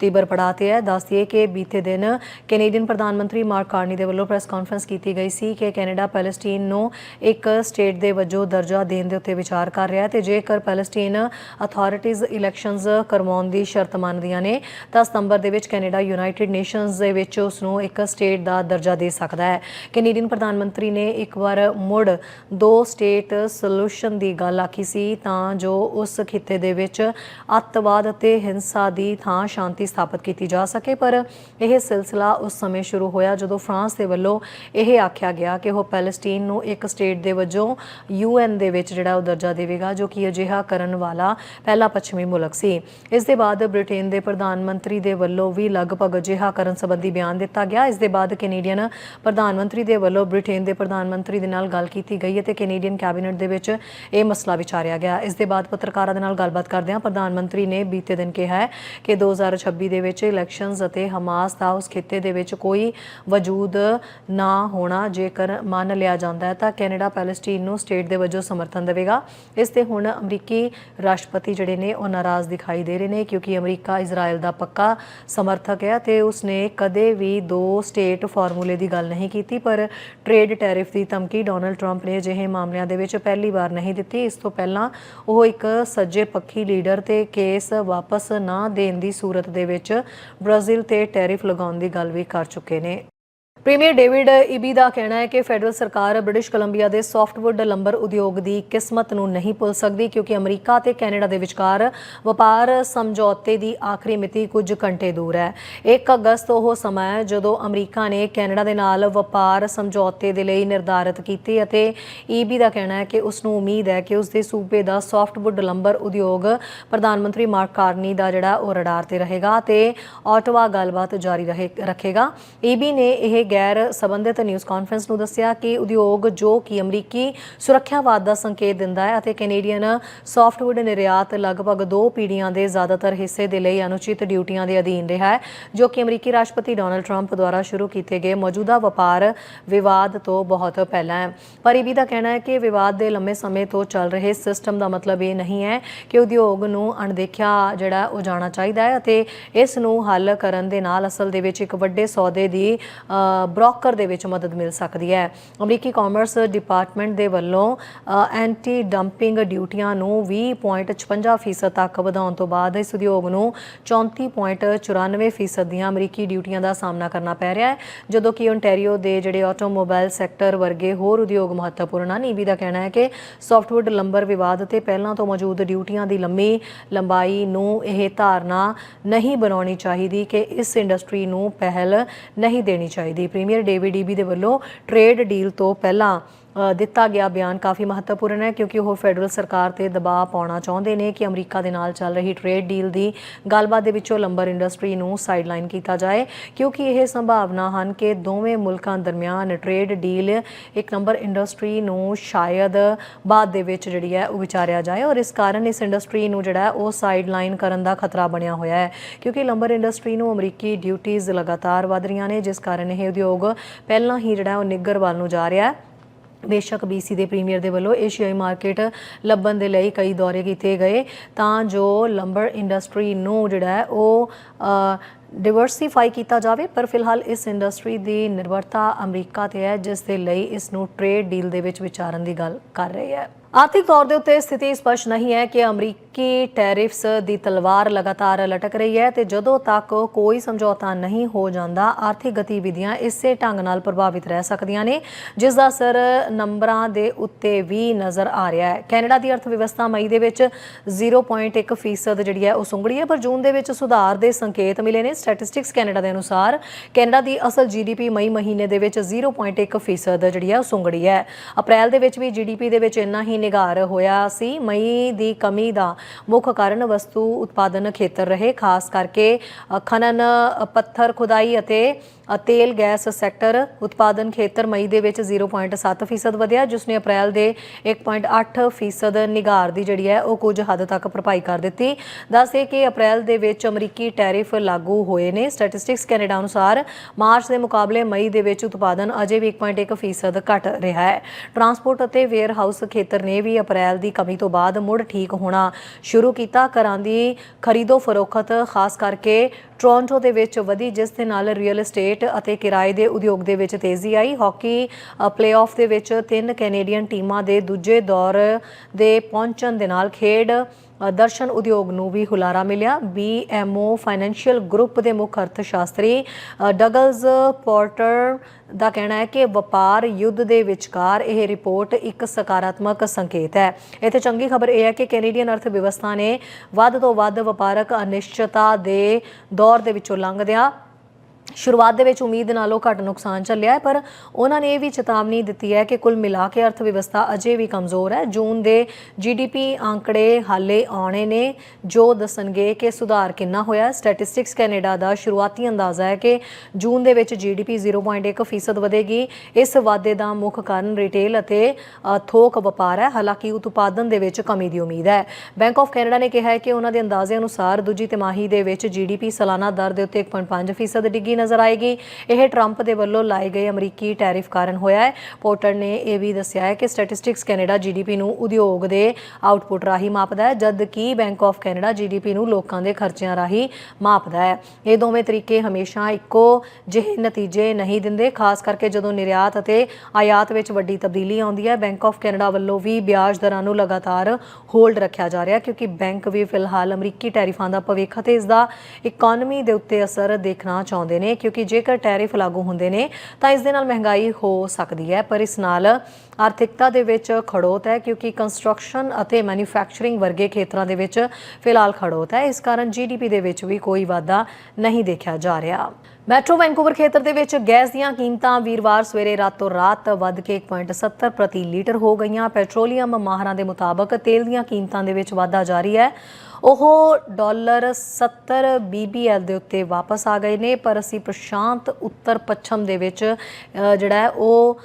ਤੀਬਰ ਪੜਾਅ ਤੇ ਹੈ। ਦੱਸਦੀਏ ਕਿ ਬੀਤੇ ਦਿਨ ਕੈਨੇਡੀਅਨ ਪ੍ਰਧਾਨ ਮੰਤਰੀ ਮਾਰਕ ਕਾਰਨੀ ਦੇ ਵੱਲੋਂ ਪ੍ਰੈਸ ਕਾਨਫਰੰਸ ਕੀਤੀ ਗਈ ਸੀ ਕਿ ਕੈਨੇਡਾ ਪੈਲਸਟੀਨ ਨੂੰ ਇੱਕ ਸਟੇਟ ਦੇ ਵਜੋਂ ਦਰਜਾ ਦੇਣ ਦੇ ਉੱਤੇ ਵਿਚਾਰ ਕਰ ਰਿਹਾ ਹੈ ਤੇ ਜੇਕਰ ਪੈਲਸਟੀਨ ਅਥਾਰਟੀਜ਼ ਇਲੈਕਸ਼ਨਸ ਕਰਵਾਉਣ ਦੀ ਸ਼ਰਤ ਮੰਨਦੀਆਂ ਨੇ, ਤਾਂ ਸਤੰਬਰ ਦੇ ਵਿੱਚ ਕੈਨੇਡਾ ਯੂਨਾਈਟਿਡ ਨੇਸ਼ਨਸ ਦੇ ਵਿੱਚ ਉਸ ਨੂੰ ਇੱਕ ਸਟੇਟ ਦਾ ਦਰਜਾ ਦੇ ਸਕਦਾ ਹੈ। ਕੈਨੇਡੀਅਨ ਪ੍ਰਧਾਨ ਮੰਤਰੀ ਨੇ ਇੱਕ ਵਾਰ ਮੁੜ ਦੋ ਸਟੇਟ ਸੋਲੂਸ਼ਨ ਦੀ ਗੱਲ ਆਖੀ ਸੀ, ਤਾਂ ਜੋ ਉਸ ਖਿੱਤੇ ਦੇ ਵਿੱਚ ਅੱਤ ਅੱਤਵਾਦ ਅਤੇ ਹਿੰਸਾ ਦੀ ਥਾਂ ਸ਼ਾਂਤੀ ਸਥਾਪਿਤ ਕੀਤੀ ਜਾ ਸਕੇ, ਪਰ ਇਹ ਸਿਲਸਿਲਾ ਉਸ ਸਮੇਂ ਸ਼ੁਰੂ ਹੋਇਆ ਜਦੋਂ ਫਰਾਂਸ ਦੇ ਵੱਲੋਂ ਇਹ ਆਖਿਆ ਗਿਆ ਕਿ ਉਹ ਪੈਲਸਟੀਨ ਨੂੰ ਇੱਕ ਸਟੇਟ ਦੇ ਵਜੋਂ ਯੂਐਨ ਦੇ ਵਿੱਚ ਜਿਹੜਾ ਉਹ ਦਰਜਾ ਦੇਵੇਗਾ, ਜੋ ਕਿ ਅਜਿਹਾ ਕਰਨ ਵਾਲਾ ਪਹਿਲਾ ਪੱਛਮੀ ਮੁਲਕ ਸੀ। ਇਸ ਦੇ ਬਾਅਦ ਬ੍ਰਿਟੇਨ ਦੇ ਪ੍ਰਧਾਨ ਮੰਤਰੀ ਦੇ ਵੱਲੋਂ ਵੀ ਲਗਭਗ ਅਜਿਹਾ ਕਰਨ ਸੰਬੰਧੀ ਬਿਆਨ ਦਿੱਤਾ ਗਿਆ। ਇਸ ਦੇ ਬਾਅਦ ਕੈਨੇਡੀਅਨ ਪ੍ਰਧਾਨ ਮੰਤਰੀ ਦੇ ਵੱਲੋਂ ਬ੍ਰਿਟੇਨ ਦੇ ਪ੍ਰਧਾਨ ਮੰਤਰੀ ਦੇ ਨਾਲ ਗੱਲ ਕੀਤੀ ਗਈ ਅਤੇ ਕੈਨੇਡੀਅਨ ਕੈਬਨਿਟ ਦੇ ਵਿੱਚ ਇਹ ਮਸਲਾ ਵਿਚਾਰਿਆ ਗਿਆ। ਇਸ ਦੇ ਬਾਅਦ ਪੱਤਰਕਾਰਾਂ ਦੇ ਨਾਲ ਗੱਲਬਾਤ ਕਰਦਿਆਂ ਪ੍ਰਧਾਨ ਮੰਤਰੀ ਨੇ ਬੀਤੇ ਦਿਨ ਕਿਹਾ ਹੈ ਕਿ 2026 ਦੇ ਵਿੱਚ ਇਲੈਕਸ਼ਨਜ਼ ਅਤੇ ਹਮਾਸ ਦਾ ਉਸ ਖਿੱਤੇ ਦੇ ਵਿੱਚ ਕੋਈ ਵਜੂਦ ਨਾ ਹੋਣਾ ਜੇਕਰ ਮੰਨ ਲਿਆ ਜਾਂਦਾ ਹੈ, ਤਾਂ ਕੈਨੇਡਾ ਪੈਲਸਟੀਨ ਨੂੰ ਸਟੇਟ ਦੇ ਵਜੋਂ ਸਮਰਥਨ ਦੇਵੇਗਾ। ਇਸ ਤੇ ਹੁਣ ਅਮਰੀਕੀ ਰਾਸ਼ਟਰਪਤੀ ਜਿਹੜੇ ਨੇ ਉਹ ਨਾਰਾਜ਼ ਦਿਖਾਈ ਦੇ ਰਹੇ ਨੇ ਕਿਉਂਕਿ ਅਮਰੀਕਾ ਇਜ਼ਰਾਈਲ ਦਾ ਪੱਕਾ ਸਮਰਥਕ ਹੈ ਤੇ ਉਸਨੇ ਕਦੇ ਵੀ ਦੋ ਸਟੇਟ ਫਾਰਮੂਲੇ ਦੀ ਗੱਲ ਨਹੀਂ ਕੀਤੀ, ਪਰ ਟ੍ਰੇਡ ਟੈਰਿਫ ਦੀ ਧਮਕੀ ਡੋਨਲਡ ਟਰੰਪ ਨੇ ਅਜਿਹੇ ਮਾਮਲਿਆਂ ਦੇ ਵਿੱਚ ਪਹਿਲੀ ਵਾਰ ਨਹੀਂ ਦਿੱਤੀ। ਇਸ ਤੋਂ ਪਹਿਲਾਂ ਉਹ ਇੱਕ ਸੱਜੇ ਪੱਖੀ ਲੀਡਰ ਤੇ ਕੇ ਕੇਸ ਵਾਪਸ ਨਾ ਦੇਣ ਦੀ ਸੂਰਤ ਦੇ ਵਿੱਚ ਬ੍ਰਾਜ਼ੀਲ ਤੇ ਟੈਰਿਫ ਲਗਾਉਣ ਦੀ ਗੱਲ ਵੀ ਕਰ ਚੁੱਕੇ ਨੇ। ਪ੍ਰੀਮੀਅਰ ਡੇਵਿਡ ਇਬੀ ਦਾ ਕਹਿਣਾ ਹੈ ਕਿ ਫੈਡਰਲ ਸਰਕਾਰ ਬ੍ਰਿਟਿਸ਼ ਕੋਲੰਬੀਆ ਦੇ ਸੌਫਟਵੁੱਡ ਲੰਬਰ ਉਦਯੋਗ ਦੀ ਕਿਸਮਤ ਨੂੰ ਨਹੀਂ ਭੁੱਲ ਸਕਦੀ ਕਿਉਂਕਿ ਅਮਰੀਕਾ ਤੇ ਕੈਨੇਡਾ ਦੇ ਵਿਚਕਾਰ ਵਪਾਰ ਸਮਝੌਤੇ ਦੀ ਆਖਰੀ ਮਿਤੀ ਕੁਝ ਘੰਟੇ ਦੂਰ ਹੈ। 1 ਅਗਸਤ ਉਹ ਸਮਾਂ ਹੈ ਜਦੋਂ ਅਮਰੀਕਾ ਨੇ ਕੈਨੇਡਾ ਦੇ ਨਾਲ ਵਪਾਰ ਸਮਝੌਤੇ ਦੇ ਲਈ ਨਿਰਧਾਰਤ ਕੀਤੀ ਅਤੇ ਈਬੀ ਦਾ ਕਹਿਣਾ ਹੈ ਕਿ ਉਸ ਨੂੰ ਉਮੀਦ ਹੈ ਕਿ ਉਸ ਦੇ ਸੂਬੇ ਦਾ ਸੌਫਟਵੁੱਡ ਲੰਬਰ ਉਦਯੋਗ ਪ੍ਰਧਾਨ ਮੰਤਰੀ ਮਾਰਕ ਕਾਰਨੀ ਦਾ ਜਿਹੜਾ ਉਹ ਰਡਾਰ ਤੇ ਰਹੇਗਾ ਤੇ ਆਟਵਾ ਗੱਲਬਾਤ ਜਾਰੀ ਰਹੇ, ਰੱਖੇਗਾ। ਈਬੀ ਨੇ ਇਹ ਗੈਰ ਸਬੰਧਿਤ ਨਿਊਜ਼ ਕਾਨਫਰੰਸ ਨੂੰ ਦੱਸਿਆ ਕਿ ਉਦਯੋਗ ਜੋ ਕਿ ਅਮਰੀਕੀ ਸੁਰੱਖਿਆਵਾਦ ਦਾ ਸੰਕੇਤ ਦਿੰਦਾ ਹੈ ਅਤੇ ਕੈਨੇਡੀਅਨ ਸੌਫਟਵੁੱਡ ਨਿਰਯਾਤ ਲਗਭਗ ਦੋ ਪੀੜ੍ਹੀਆਂ ਦੇ ਜ਼ਿਆਦਾਤਰ ਹਿੱਸੇ ਦੇ ਲਈ ਅਨੁਚਿਤ ਡਿਊਟੀਆਂ ਦੇ ਅਧੀਨ ਰਿਹਾ ਹੈ, ਜੋ ਕਿ ਅਮਰੀਕੀ ਰਾਸ਼ਟਰਪਤੀ ਡੋਨਲਡ ਟਰੰਪ ਦੁਆਰਾ ਸ਼ੁਰੂ ਕੀਤੇ ਗਏ ਮੌਜੂਦਾ ਵਪਾਰ ਵਿਵਾਦ ਤੋਂ ਬਹੁਤ ਪਹਿਲਾਂ ਹੈ। ਪਰ ਈਬੀ ਦਾ ਕਹਿਣਾ ਹੈ ਕਿ ਵਿਵਾਦ ਦੇ ਲੰਮੇ ਸਮੇਂ ਤੋਂ ਚੱਲ ਰਹੇ ਸਿਸਟਮ ਦਾ ਮਤਲਬ ਇਹ ਨਹੀਂ ਹੈ ਕਿ ਉਦਯੋਗ ਨੂੰ ਅਣਦੇਖਿਆ ਜਿਹੜਾ ਉਹ ਜਾਣਾ ਚਾਹੀਦਾ ਹੈ ਅਤੇ ਇਸ ਨੂੰ ਹੱਲ ਕਰਨ ਦੇ ਨਾਲ ਅਸਲ ਦੇ ਵਿੱਚ ਇੱਕ ਵੱਡੇ ਸੌਦੇ ਦੀ ਬ੍ਰੋਕਰ ਦੇ ਵਿੱਚ ਮਦਦ ਮਿਲ ਸਕਦੀ ਹੈ। ਅਮਰੀਕੀ ਕਾਮਰਸ ਡਿਪਾਰਟਮੈਂਟ ਦੇ ਵੱਲੋਂ ਐਂਟੀ ਡੰਪਿੰਗ ਡਿਊਟੀਆਂ ਨੂੰ 20.56% ਤੱਕ ਵਧਾਉਣ ਤੋਂ ਬਾਅਦ ਇਸ ਉਦਯੋਗ ਨੂੰ 34.94% ਦੀਆਂ ਅਮਰੀਕੀ ਡਿਊਟੀਆਂ ਦਾ ਸਾਹਮਣਾ ਕਰਨਾ ਪੈ ਰਿਹਾ ਹੈ, ਜਦੋਂ ਕਿ ਓਨਟਾਰੀਓ ਦੇ ਜਿਹੜੇ ਆਟੋਮੋਬਾਈਲ ਸੈਕਟਰ ਵਰਗੇ ਹੋਰ ਉਦਯੋਗ ਮਹੱਤਵਪੂਰਨ ਹਨ। ਈਬੀ ਦਾ ਕਹਿਣਾ ਹੈ ਕਿ ਸੌਫਟਵੁੱਡ ਲੰਬਰ ਵਿਵਾਦ ਤੇ ਪਹਿਲਾਂ ਤੋਂ ਮੌਜੂਦ ਡਿਊਟੀਆਂ ਦੀ ਲੰਮੀ ਲੰਬਾਈ ਨੂੰ ਇਹ ਧਾਰਨਾ ਨਹੀਂ ਬਣਾਉਣੀ ਚਾਹੀਦੀ ਕਿ ਇਸ ਇੰਡਸਟਰੀ ਨੂੰ ਪਹਿਲ ਨਹੀਂ ਦੇਣੀ ਚਾਹੀਦੀ। ਪ੍ਰੀਮੀਅਰ ਡੇਵਿਡ ਈਬੀ ਦੇ ਵੱਲੋਂ ਟ੍ਰੇਡ ਡੀਲ ਤੋਂ ਪਹਿਲਾਂ ਦਿੱਤਾ ਗਿਆ ਬਿਆਨ ਕਾਫੀ ਮਹੱਤਵਪੂਰਨ ਹੈ ਕਿਉਂਕਿ ਉਹ ਫੈਡਰਲ ਸਰਕਾਰ ਤੇ ਦਬਾਅ ਪਾਉਣਾ ਚਾਹੁੰਦੇ ਨੇ ਕਿ ਅਮਰੀਕਾ ਦੇ ਨਾਲ ਚੱਲ ਰਹੀ ਟ੍ਰੇਡ ਡੀਲ ਦੀ ਗੱਲਬਾਤ ਦੇ ਵਿੱਚੋਂ ਲੰਬਰ ਇੰਡਸਟਰੀ ਨੂੰ ਸਾਈਡਲਾਈਨ ਕੀਤਾ ਜਾਏ, ਕਿਉਂਕਿ ਇਹ ਸੰਭਾਵਨਾ ਹਨ ਕਿ ਦੋਵੇਂ ਮੁਲਕਾਂ ਦਰਮਿਆਨ ਟ੍ਰੇਡ ਡੀਲ ਇੱਕ ਨੰਬਰ ਇੰਡਸਟਰੀ ਨੂੰ ਸ਼ਾਇਦ ਬਾਅਦ ਦੇ ਵਿੱਚ ਜਿਹੜੀ ਹੈ ਉਹ ਵਿਚਾਰਿਆ ਜਾਏ ਔਰ ਇਸ ਕਾਰਨ ਇਸ ਇੰਡਸਟਰੀ ਨੂੰ ਜਿਹੜਾ ਉਹ ਸਾਈਡਲਾਈਨ ਕਰਨ ਦਾ ਖਤਰਾ ਬਣਿਆ ਹੋਇਆ ਹੈ, ਕਿਉਂਕਿ ਲੰਬਰ ਇੰਡਸਟਰੀ ਨੂੰ ਅਮਰੀਕੀ ਡਿਊਟੀਆਂ ਲਗਾਤਾਰ ਵਧ ਰਹੀਆਂ ਨੇ, ਜਿਸ ਕਾਰਨ ਇਹ ਉਦਯੋਗ ਪਹਿਲਾਂ ਹੀ ਜਿਹੜਾ ਉਹ ਨਿੱਗਰ ਵੱਲ ਨੂੰ ਜਾ ਰਿਹਾ ਹੈ। ਬੇਸ਼ੱਕ BC ਦੇ ਪ੍ਰੀਮੀਅਰ ਦੇ ਵੱਲੋਂ ਏਸ਼ੀਆਈ ਮਾਰਕੀਟ ਲੱਭਣ ਦੇ ਲਈ ਕਈ ਦੌਰੇ ਕੀਤੇ ਗਏ, ਤਾਂ ਜੋ ਲੰਬਰ ਇੰਡਸਟਰੀ ਨੂੰ ਜਿਹੜਾ ਹੈ ਉਹ ਡਿਵਰਸੀਫਾਈ ਕੀਤਾ ਜਾਵੇ। ਪਰ ਫਿਲਹਾਲ ਇਸ ਇੰਡਸਟਰੀ ਦੀ ਨਿਰਭਰਤਾ ਅਮਰੀਕਾ ਤੇ ਹੈ, ਜਿਸ ਦੇ ਲਈ ਇਸ ਨੂੰ ਟ੍ਰੇਡ ਡੀਲ ਦੇ ਵਿੱਚ ਵਿਚਾਰਨ ਦੀ ਗੱਲ ਕਰ ਰਹੀ ਹੈ। ਆਰਥਿਕ ਤੌਰ ਦੇ ਉੱਤੇ ਸਥਿਤੀ ਸਪਸ਼ਟ ਨਹੀਂ ਹੈ ਕਿ ਅਮਰੀਕੀ ਟੈਰਿਫਸ ਦੀ ਤਲਵਾਰ ਲਗਾਤਾਰ ਲਟਕ ਰਹੀ ਹੈ ਤੇ ਜਦੋਂ ਤੱਕ ਕੋਈ ਸਮਝੌਤਾ ਨਹੀਂ ਹੋ ਜਾਂਦਾ, ਆਰਥਿਕ ਗਤੀਵਿਧੀਆਂ ਇਸੇ ਢੰਗ ਨਾਲ ਪ੍ਰਭਾਵਿਤ ਰਹਿ ਸਕਦੀਆਂ ਨੇ, ਜਿਸ ਦਾ ਅਸਰ ਨੰਬਰਾਂ ਦੇ ਉੱਤੇ ਵੀ ਨਜ਼ਰ ਆ ਰਿਹਾ ਹੈ। ਕੈਨੇਡਾ ਦੀ ਅਰਥ ਵਿਵਸਥਾ ਮਈ ਦੇ ਵਿੱਚ 0.1% ਫੀਸਦ ਜਿਹੜੀ ਹੈ ਉਹ ਸੁੰਗੜੀ ਹੈ, ਪਰ ਜੂਨ ਦੇ ਵਿੱਚ ਸੁਧਾਰ ਦੇ ਸੰਕੇਤ ਮਿਲੇ ਨੇ। ਸਟੈਟਿਸਟਿਕਸ ਕੈਨੇਡਾ ਦੇ ਅਨੁਸਾਰ ਕੈਨੇਡਾ ਦੀ ਅਸਲ ਜੀਡੀਪੀ ਮਈ ਮਹੀਨੇ ਦੇ ਵਿੱਚ 0.1% ਫੀਸਦ ਜਿਹੜੀ ਹੈ ਉਹ ਸੁੰਗੜੀ ਹੈ। ਅਪ੍ਰੈਲ ਦੇ ਵਿੱਚ ਵੀ ਜੀਡੀਪੀ ਦੇ ਵਿੱਚ ਇੰਨਾ ਹੀ ਨਿਗਾਰ ਹੋਇਆ ਸੀ। ਮਈ ਦੀ ਕਮੀ ਦਾ ਮੁੱਖ ਕਾਰਨ ਵਸਤੂ ਉਤਪਾਦਨ ਖੇਤਰ ਰਹੇ। ਖਾਸ ਕਰਕੇ ਖਨਨ ਅ, ਪੱਥਰ ਖੁਦਾਈ ਅਤੇ ਅ, ਤੇਲ ਗੈਸ ਸੈਕਟਰ ਉਤਪਾਦਨ ਖੇਤਰ ਮਈ ਦੇ ਵਿੱਚ 0.7% ਫੀਸਦ ਵਧਿਆ ਜਿਸ ਨੇ ਅਪ੍ਰੈਲ ਦੇ 1.8% ਨਿਗਾਰ ਦੀ ਜਿਹੜੀ ਹੈ ਉਹ ਕੁਝ ਹੱਦ ਤੱਕ ਭਰਪਾਈ ਕਰ ਦਿੱਤੀ। ਦੱਸੇ ਕਿ ਅਪ੍ਰੈਲ ਦੇ ਵਿੱਚ ਅਮਰੀਕੀ ਟੈਰਿਫ ਲਾਗੂ ਹੋਏ ਨੇ। ਸਟੈਟਿਸਟਿਕਸ ਕੈਨੇਡਾ ਅਨੁਸਾਰ ਮਾਰਚ ਦੇ ਮੁਕਾਬਲੇ ਮਈ ਦੇ ਵਿੱਚ ਉਤਪਾਦਨ ਅਜੇ ਵੀ 1.1% ਫੀਸਦ ਘਟ ਰਿਹਾ ਹੈ। ਟਰਾਂਸਪੋਰਟ ਅਤੇ ਵੇਅਰ ਹਾਊਸ ਖੇਤਰ ਨੇ ਵੀ ਅਪ੍ਰੈਲ ਦੀ ਕਮੀ ਤੋਂ ਬਾਅਦ ਮੁੜ ਠੀਕ ਹੋਣਾ ਸ਼ੁਰੂ ਕੀਤਾ। ਘਰਾਂ ਦੀ ਖਰੀਦੋ ਫਰੋਖਤ ਖਾਸ ਕਰਕੇ ਟੋਰਾਂਟੋ ਦੇ ਵਿੱਚ ਵਧੀ, ਜਿਸ ਦੇ ਨਾਲ ਰੀਅਲ ਏਸਟੇਟ ਅਤੇ ਕਿਰਾਏ ਦੇ ਉਦਯੋਗ ਦੇ ਵਿੱਚ ਤੇਜ਼ੀ ਆਈ। ਹਾਕੀ ਪਲੇਆਫ ਦੇ ਵਿੱਚ ਤਿੰਨ ਕੈਨੇਡੀਅਨ ਟੀਮਾਂ ਦੇ ਦੂਜੇ ਦੌਰ ਦੇ ਪਹੁੰਚਣ ਦੇ ਨਾਲ ਖੇਡ ਦਰਸ਼ਨ ਉਦਯੋਗ ਨੂੰ ਵੀ ਹੁਲਾਰਾ ਮਿਲਿਆ। ਬੀਐਮਓ ਫਾਈਨੈਂਸ਼ੀਅਲ ਗਰੁੱਪ ਦੇ ਮੁੱਖ ਅਰਥਸ਼ਾਸਤਰੀ ਅ, ਡਗਲਸ ਪੋਰਟਰ ਦਾ ਕਹਿਣਾ ਹੈ ਕਿ ਵਪਾਰ ਯੁੱਧ ਦੇ ਵਿਚਕਾਰ ਇਹ ਰਿਪੋਰਟ ਇੱਕ ਸਕਾਰਾਤਮਕ ਸੰਕੇਤ ਹੈ। ਇੱਥੇ ਚੰਗੀ ਖਬਰ ਇਹ ਹੈ ਕਿ ਕੈਨੇਡੀਅਨ ਅਰਥ ਵਿਵਸਥਾ ਨੇ ਵੱਧ ਤੋਂ ਵੱਧ ਵਪਾਰਕ ਅਨਿਸ਼ਚਿਤਤਾ ਦੇ ਦੌਰ ਦੇ ਵਿੱਚੋਂ ਲੰਘਦਿਆਂ ਸ਼ੁਰੂਆਤ ਦੇ ਵਿੱਚ ਉਮੀਦ ਨਾਲੋਂ ਘੱਟ ਨੁਕਸਾਨ ਚੱਲਿਆ ਹੈ, ਪਰ ਉਹਨਾਂ ਨੇ ਇਹ ਵੀ ਚੇਤਾਵਨੀ ਦਿੱਤੀ ਹੈ ਕਿ ਕੁੱਲ ਮਿਲਾ ਕੇ ਅਰਥ ਵਿਵਸਥਾ ਅਜੇ ਵੀ ਕਮਜ਼ੋਰ ਹੈ। ਜੂਨ ਦੇ ਜੀਡੀਪੀ ਆંકੜੇ ਹਾਲੇ ਆਉਣੇ ਨੇ, ਜੋ ਦੱਸਣਗੇ ਕਿ ਸੁਧਾਰ ਕਿੰਨਾ ਹੋਇਆ ਸਟੈਟਿਸਟਿਕਸ ਕੈਨੇਡਾ ਦਾ ਸ਼ੁਰੂਆਤੀ ਅੰਦਾਜ਼ਾ ਹੈ ਕਿ ਜੂਨ ਦੇ ਵਿੱਚ ਜੀਡੀਪੀ 0.1% ਫੀਸਦ ਵਧੇਗੀ। ਇਸ ਵਾਧੇ ਦਾ ਮੁੱਖ ਕਾਰਨ ਰਿਟੇਲ ਅਤੇ ਥੋਕ ਵਪਾਰ ਹੈ। ਹਾਲਾਂਕਿ ਉਤਪਾਦਨ ਦੇ ਵਿੱਚ ਕਮੀ ਦੀ ਉਮੀਦ ਹੈ। ਬੈਂਕ ਆਫ ਕੈਨੇਡਾ ਨੇ ਕਿਹਾ ਹੈ ਕਿ ਉਹਨਾਂ ਦੇ ਅੰਦਾਜ਼ੇ ਅਨੁਸਾਰ ਦੂਜੀ ਤਿਮਾਹੀ ਦੇ ਵਿੱਚ ਜੀਡੀਪੀ ਸਾਲਾਨਾ ਦਰ ਦੇ ਉੱਤੇ 1.5% ਫੀਸਦ ਡਿੱਗੀ ਨਜ਼ਰ ਆਏਗੀ। ਇਹ ਟਰੰਪ ਦੇ ਵੱਲੋਂ ਲਾਏ ਗਏ ਅਮਰੀਕੀ ਟੈਰਿਫ ਕਾਰਨ ਹੋਇਆ ਹੈ। ਪੋਰਟਰ ਨੇ ਇਹ ਵੀ ਦੱਸਿਆ ਹੈ ਕਿ ਸਟੈਟਿਸਟਿਕਸ ਕੈਨੇਡਾ ਜੀਡੀਪੀ ਨੂੰ ਉਦਯੋਗ ਦੇ ਆਊਟਪੁੱਟ ਰਾਹੀਂ ਮਾਪਦਾ ਹੈ ਜਦ ਕਿ ਬੈਂਕ ਆਫ ਕੈਨੇਡਾ ਜੀਡੀਪੀ ਨੂੰ ਲੋਕਾਂ ਦੇ ਖਰਚਿਆਂ ਰਾਹੀਂ ਮਾਪਦਾ ਹੈ। ਇਹ ਦੋਵੇਂ ਤਰੀਕੇ ਹਮੇਸ਼ਾ ਇੱਕੋ ਜਿਹੇ ਨਤੀਜੇ ਨਹੀਂ ਦਿੰਦੇ, ਖਾਸ ਕਰਕੇ ਜਦੋਂ ਨਿਰਯਾਤ ਅਤੇ ਆਯਾਤ ਵਿੱਚ ਵੱਡੀ ਤਬਦੀਲੀ ਆਉਂਦੀ ਹੈ। ਬੈਂਕ ਆਫ ਕੈਨੇਡਾ ਵੱਲੋਂ ਵੀ ਵਿਆਜ ਦਰਾਂ ਨੂੰ ਲਗਾਤਾਰ ਹੋਲਡ ਰੱਖਿਆ ਜਾ ਰਿਹਾ ਕਿਉਂਕਿ ਬੈਂਕ ਵੀ ਫਿਲਹਾਲ ਅਮਰੀਕੀ ਟੈਰਿਫਾਂ ਦਾ ਭਵਿੱਖ ਅਤੇ ਇਸ ਦਾ ਇਕਨੋਮੀ ਦੇ ਉੱਤੇ ਅਸਰ ਦੇਖਣਾ ਚਾਹੁੰਦੇ ਨੇ। ਕਿਉਂਕਿ ਜੇਕਰ ਟੈਰਿਫ ਲਾਗੂ ਹੁੰਦੇ ਨੇ, ਤਾਂ ਇਸ ਦੇ ਨਾਲ ਮਹਿੰਗਾਈ ਹੋ ਸਕਦੀ ਹੈ। ਪਰ ਇਸ ਨਾਲ ਆਰਥਿਕਤਾ ਦੇ ਵਿੱਚ ਖੜੋਤ ਹੈ, ਕਿਉਂਕਿ ਕੰਸਟਰਕਸ਼ਨ ਅਤੇ ਮੈਨੂਫੈਕਚਰਿੰਗ ਵਰਗੇ ਖੇਤਰਾਂ ਦੇ ਵਿੱਚ ਫਿਲਹਾਲ ਖੜੋਤ ਹੈ। ਇਸ ਕਾਰਨ ਜੀਡੀਪੀ ਦੇ ਵਿੱਚ ਵੀ ਕੋਈ ਵਾਧਾ ਨਹੀਂ ਦੇਖਿਆ ਜਾ ਰਿਹਾ। ਮੈਟਰੋ ਵੈਂਕੂਵਰ ਖੇਤਰ ਦੇ ਵਿੱਚ ਗੈਸ ਦੀਆਂ ਕੀਮਤਾਂ ਵੀਰਵਾਰ ਸਵੇਰੇ ਰਾਤੋਂ ਰਾਤ ਵੱਧ ਕੇ 1.70 ਪ੍ਰਤੀ ਲੀਟਰ ਹੋ ਗਈਆਂ। ਪੈਟਰੋਲੀਅਮ ਮਾਹਰਾਂ ਦੇ ਮੁਤਾਬਕ ਤੇਲ ਦੀਆਂ ਕੀਮਤਾਂ ਦੇ ਵਿੱਚ ਵਾਧਾ ਜਾਰੀ ਹੈ। ਉਹ ਡਾਲਰ 70 BBL ਦੇ ਉੱਤੇ ਵਾਪਸ ਆ ਗਏ ਨੇ, ਪਰ ਅਸੀਂ ਪ੍ਰਸ਼ਾਂਤ ਉੱਤਰ ਪੱਛਮ ਦੇ ਵਿੱਚ ਜਿਹੜਾ ਹੈ, ਉਹ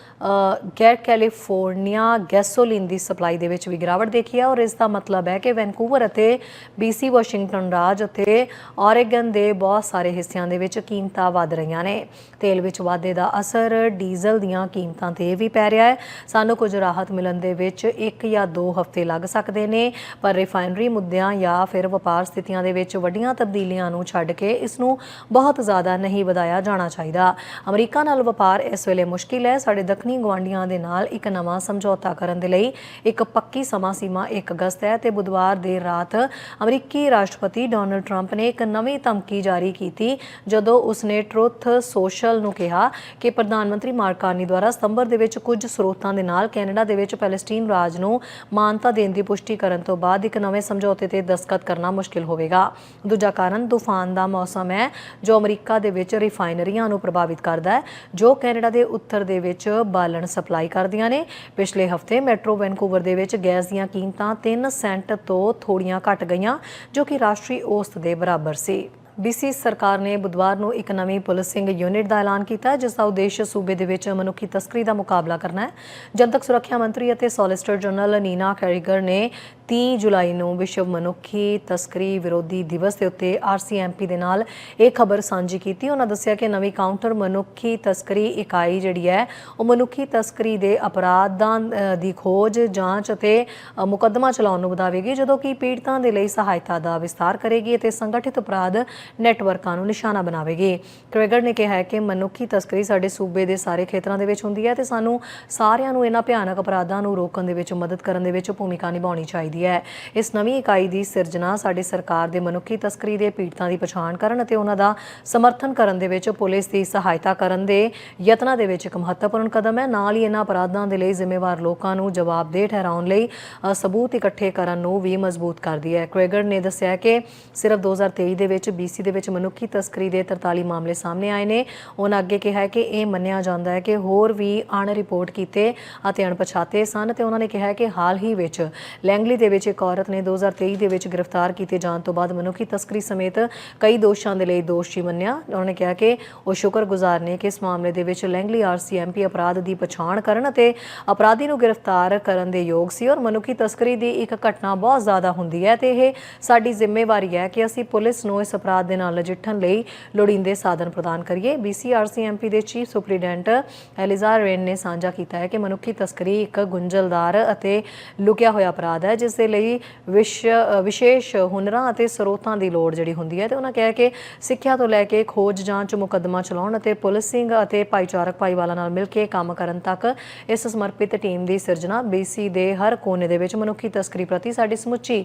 ਗੈਰ ਕੈਲੀਫੋਰਨੀਆ ਗੈਸੋਲੀਨ ਦੀ ਸਪਲਾਈ ਦੇ ਵਿੱਚ ਵੀ ਗਿਰਾਵਟ ਦੇਖੀ ਹੈ ਔਰ ਇਸ ਦਾ ਮਤਲਬ ਹੈ ਕਿ ਵੈਨਕੂਵਰ ਅਤੇ BC ਵਾਸ਼ਿੰਗਟਨ ਰਾਜ ਅਤੇ ਔਰੇਗਨ ਦੇ ਬਹੁਤ ਸਾਰੇ ਹਿੱਸਿਆਂ ਦੇ ਵਿੱਚ ਕੀਮਤਾਂ ਵਧ ਰਹੀਆਂ ਨੇ। ਤੇਲ ਵਿੱਚ ਵਾਧੇ ਦਾ ਅਸਰ ਡੀਜ਼ਲ ਦੀਆਂ ਕੀਮਤਾਂ ਤੇ ਵੀ ਪੈ ਰਿਹਾ ਹੈ। ਸਾਨੂੰ ਕੁਝ ਰਾਹਤ ਮਿਲਣ ਦੇ ਵਿੱਚ ਇੱਕ ਜਾਂ ਦੋ ਹਫ਼ਤੇ ਲੱਗ ਸਕਦੇ ਨੇ, ਪਰ ਰਿਫਾਈਨਰੀ ਮੁੱਦਿਆਂ ਜਾਂ ਫਿਰ ਵਪਾਰ ਸਥਿਤੀਆਂ ਦੇ ਵਿੱਚ ਵੱਡੀਆਂ ਤਬਦੀਲੀਆਂ ਨੂੰ ਛੱਡ ਕੇ ਇਸ ਨੂੰ ਬਹੁਤ ਜ਼ਿਆਦਾ ਨਹੀਂ ਵਧਾਇਆ ਜਾਣਾ ਚਾਹੀਦਾ। ਅਮਰੀਕਾ ਨਾਲ ਵਪਾਰ ਇਸ ਵੇਲੇ ਮੁਸ਼ਕਿਲ ਹੈ। ਸਾਡੇ ਦੱਖਣੀ ਗਵਾਂਢੀਆਂ ਦੇ ਨਾਲ ਇੱਕ ਨਵਾਂ ਸਮਝੌਤਾ ਕਰਨ ਦੇ ਲਈ ਇੱਕ ਪੱਕੀ ਸਮਾਂ ਸੀਮਾ 1 ਅਗਸਤ ਹੈ ਤੇ ਬੁੱਧਵਾਰ ਦੇਰ ਰਾਤ ਅਮਰੀਕੀ ਰਾਸ਼ਟਰਪਤੀ ਡੋਨਲਡ ਟਰੰਪ ਨੇ ਇੱਕ ਨਵੀਂ ਧਮਕੀ ਜਾਰੀ ਕੀਤੀ, ਜਦੋਂ ਉਸਨੇ ਟਰੁੱਥ ਸੋਸ਼ਲ ਨੂੰ ਕਿਹਾ ਕਿ ਪ੍ਰਧਾਨ ਮੰਤਰੀ ਮਾਰਕ ਦੁਆਰਾ ਸਤੰਬਰ ਦੇ ਵਿੱਚ ਕੁਝ ਸਰੋਤਾਂ ਦੇ ਨਾਲ ਕੈਨੇਡਾ ਦੇ ਵਿੱਚ ਪੈਲੇਸਟੀਨ ਰਾਜ ਨੂੰ ਮਾਨਤਾ ਦੇਣ ਦੀ ਪੁਸ਼ਟੀ ਕਰਨ ਤੋਂ ਬਾਅਦ ਇੱਕ ਨਵੇਂ ਸਮਝੌਤੇ ਤੇ ਦਸਤਖਤ ਕਰਨਾ ਮੁਸ਼ਕਿਲ ਹੋਵੇਗਾ। ਦੂਜਾ ਕਾਰਨ, ਤੂਫਾਨ ਦਾ ਮੌਸਮ ਹੈ, ਜੋ ਅਮਰੀਕਾ ਦੇ ਵਿੱਚ ਰਿਫਾਈਨਰੀਆਂ ਨੂੰ ਪ੍ਰਭਾਵਿਤ ਕਰਦਾ ਹੈ, ਜੋ ਕੈਨੇਡਾ ਦੇ ਉੱਤਰ ਦੇ ਵਿੱਚ ਬਾਲਣ ਸਪਲਾਈ ਕਰਦੀਆਂ ਨੇ। ਪਿਛਲੇ ਹਫ਼ਤੇ ਮੈਟਰੋ ਵੈਨਕੂਵਰ ਦੇ ਵਿੱਚ ਗੈਸ ਦੀਆਂ ਕੀਮਤਾਂ 3 ਸੈਂਟ ਤੋਂ ਥੋੜੀਆਂ ਘਟ ਗਈਆਂ, ਜੋ ਕਿ ਰਾਸ਼ਟਰੀ ਔਸਤ ਦੇ ਬਰਾਬਰ ਸੀ। BC ਸਰਕਾਰ ਨੇ ਬੁੱਧਵਾਰ ਨੂੰ ਇੱਕ ਨਵੀਂ ਪੁਲਿਸਿੰਗ ਯੂਨਿਟ ਦਾ ਐਲਾਨ ਕੀਤਾ ਜਿਸ ਦਾ ਉਦੇਸ਼ ਸੂਬੇ ਦੇ ਵਿੱਚ ਮਨੁੱਖੀ ਤਸਕਰੀ ਦਾ ਮੁਕਾਬਲਾ ਕਰਨਾ ਹੈ। ਜਨਤਕ ਸੁਰੱਖਿਆ ਮੰਤਰੀ ਅਤੇ ਸੋਲਿਸਟਰ ਜਨਰਲ ਨੀਨਾ ਕੈਰੀਗਰ ਨੇ 30 ਜੁਲਾਈ ਨੂੰ ਵਿਸ਼ਵ ਮਨੁੱਖੀ ਤਸਕਰੀ ਵਿਰੋਧੀ ਦਿਵਸ ਦੇ ਉੱਤੇ RCMP ਦੇ ਨਾਲ ਇਹ ਖਬਰ ਸਾਂਝੀ ਕੀਤੀ। ਉਹਨਾਂ ਦੱਸਿਆ ਕਿ ਨਵੀਂ ਕਾਊਂਟਰ ਮਨੁੱਖੀ ਤਸਕਰੀ ਇਕਾਈ ਜਿਹੜੀ ਹੈ, ਉਹ ਮਨੁੱਖੀ ਤਸਕਰੀ ਦੇ ਅਪਰਾਧਾਂ ਦੀ ਖੋਜ, ਜਾਂਚ ਅਤੇ ਮੁਕੱਦਮਾ ਚਲਾਉਣ ਨੂੰ ਵਧਾਵੇਗੀ, ਜਦੋਂ ਕਿ ਪੀੜਤਾਂ ਦੇ ਲਈ ਸਹਾਇਤਾ ਦਾ ਵਿਸਤਾਰ ਕਰੇਗੀ ਅਤੇ ਸੰਗਠਿਤ ਅਪਰਾਧ ਨੈਟਵਰਕਾਂ ਨੂੰ ਨਿਸ਼ਾਨਾ ਬਣਾਵੇਗੀ। ਕ੍ਰੈਗਰ ਨੇ ਕਿਹਾ ਹੈ ਕਿ ਮਨੁੱਖੀ ਤਸਕਰੀ ਸਾਡੇ ਸੂਬੇ ਦੇ ਸਾਰੇ ਖੇਤਰਾਂ ਦੇ ਵਿੱਚ ਹੁੰਦੀ ਹੈ ਤੇ ਸਾਨੂੰ ਸਾਰਿਆਂ ਨੂੰ ਇਹਨਾਂ ਭਿਆਨਕ ਅਪਰਾਧਾਂ ਨੂੰ ਰੋਕਣ ਦੇ ਵਿੱਚ, ਮਦਦ ਕਰਨ ਦੇ ਵਿੱਚ ਭੂਮਿਕਾ ਨਿਭਾਉਣੀ ਚਾਹੀਦੀ ਹੈ। ਇਸ ਨਵੀਂ ਇਕਾਈ ਦੀ ਸਿਰਜਣਾ ਸਾਡੀ ਸਰਕਾਰ ਦੇ ਮਨੁੱਖੀ ਤਸਕਰੀ ਦੇ ਪੀੜਤਾਂ ਦੀ ਪਛਾਣ ਕਰਨ ਅਤੇ ਉਹਨਾਂ ਦਾ ਸਮਰਥਨ ਕਰਨ ਦੇ ਵਿੱਚ, ਪੁਲਿਸ ਦੀ ਸਹਾਇਤਾ ਕਰਨ ਦੇ ਯਤਨਾਂ ਦੇ ਵਿੱਚ ਇੱਕ ਮਹੱਤਵਪੂਰਨ ਕਦਮ ਹੈ। ਨਾਲ ਹੀ ਇਹਨਾਂ ਅਪਰਾਧਾਂ ਦੇ ਲਈ ਜ਼ਿੰਮੇਵਾਰ ਲੋਕਾਂ ਨੂੰ ਜਵਾਬਦੇਹ ਠਹਿਰਾਉਣ ਲਈ ਸਬੂਤ ਇਕੱਠੇ ਕਰਨ ਨੂੰ ਵੀ ਮਜ਼ਬੂਤ ਕਰਦੀ ਹੈ। ਕ੍ਰੈਗਰ ਨੇ ਦੱਸਿਆ ਕਿ ਸਿਰਫ 2023 ਦੇ ਵਿੱਚ BC ਦੇ ਵਿੱਚ ਮਨੁੱਖੀ ਤਸਕਰੀ ਦੇ 43 ਮਾਮਲੇ ਸਾਹਮਣੇ ਆਏ ਨੇ। ਉਹਨਾਂ ਅੱਗੇ ਕਿਹਾ ਕਿ ਇਹ ਮੰਨਿਆ ਜਾਂਦਾ ਹੈ ਕਿ ਹੋਰ ਵੀ ਅਣ ਰਿਪੋਰਟ ਕੀਤੇ ਅਤੇ ਅਣਪਛਾਤੇ ਸਨ ਤੇ ਉਹਨਾਂ ਨੇ ਕਿਹਾ ਕਿ ਹਾਲ ਹੀ ਵਿੱਚ ਲੈਂਗਲੀ ਦੇ ਵਿੱਚ ਇੱਕ ਔਰਤ ਨੇ 2023 ਦੇ ਵਿੱਚ ਗ੍ਰਿਫਤਾਰ ਕੀਤੇ ਜਾਣ ਤੋਂ ਬਾਅਦ ਮਨੁੱਖੀ ਤਸਕਰੀ ਸਮੇਤ ਕਈ ਦੋਸ਼ਾਂ ਦੇ ਲਈ ਦੋਸ਼ੀ ਮੰਨਿਆ। ਉਹਨਾਂ ਨੇ ਕਿਹਾ ਕਿ ਉਹ ਸ਼ੁਕਰਗੁਜ਼ਾਰ ਨੇ ਕਿ ਇਸ ਮਾਮਲੇ ਦੇ ਵਿੱਚ ਲੈਂਗਲੀ ਆਰਸੀਐਮਪੀ ਅਪਰਾਧ ਦੀ ਪਛਾਣ ਕਰਨ ਅਤੇ ਅਪਰਾਧੀ ਨੂੰ ਗ੍ਰਿਫਤਾਰ ਕਰਨ ਦੇ ਯੋਗ ਸੀ ਔਰ ਮਨੁੱਖੀ ਤਸਕਰੀ ਦੀ ਇੱਕ ਘਟਨਾ ਬਹੁਤ ਜ਼ਿਆਦਾ ਹੁੰਦੀ ਹੈ ਤੇ ਇਹ ਸਾਡੀ ਜ਼ਿੰਮੇਵਾਰੀ ਹੈ ਕਿ ਅਸੀਂ ਪੁਲਿਸ ਨੂੰ ਇਸ ਅਪਰਾਧ ਅਪਰਾਧ ਦੇ ਨਾਲ ਨਜਿੱਠਣ ਲਈ ਲੋੜੀਂਦੇ ਸਾਧਨ ਪ੍ਰਦਾਨ ਕਰੀਏ। BCRCMP ਦੇ ਚੀਫ ਸੁਪਰੀਡੈਂਟ ਐਲਿਜ਼ਾ ਰੇਨ ਨੇ ਸਾਂਝਾ ਕੀਤਾ ਹੈ ਕਿ ਮਨੁੱਖੀ ਤਸਕਰੀ ਇੱਕ ਗੁੰਝਲਦਾਰ ਅਤੇ ਲੁਕਿਆ ਹੋਇਆ ਅਪਰਾਧ ਹੈ, ਜਿਸ ਦੇ ਲਈ ਵਿਸ਼ੇਸ਼ ਹੁਨਰਾਂ ਅਤੇ ਸਰੋਤਾਂ ਦੀ ਲੋੜ ਜਿਹੜੀ ਹੁੰਦੀ ਹੈ। ਤੇ ਉਹਨਾਂ ਕਿਹਾ ਕਿ ਸਿੱਖਿਆ ਤੋਂ ਲੈ ਕੇ ਖੋਜ ਜਾਂਚ, ਮੁਕੱਦਮਾ ਚਲਾਉਣ ਅਤੇ ਪੁਲਿਸਿੰਗ ਅਤੇ ਭਾਈਚਾਰਕ ਭਾਈਵਾਲਾ ਨਾਲ ਮਿਲ ਕੇ ਕੰਮ ਕਰਨ ਤੱਕ ਇਸ ਸਮਰਪਿਤ ਟੀਮ ਦੀ ਸਿਰਜਣਾ BC ਦੇ ਹਰ ਕੋਨੇ ਦੇ ਵਿੱਚ ਮਨੁੱਖੀ ਤਸਕਰੀ ਪ੍ਰਤੀ ਸਾਡੀ ਸਮੁੱਚੀ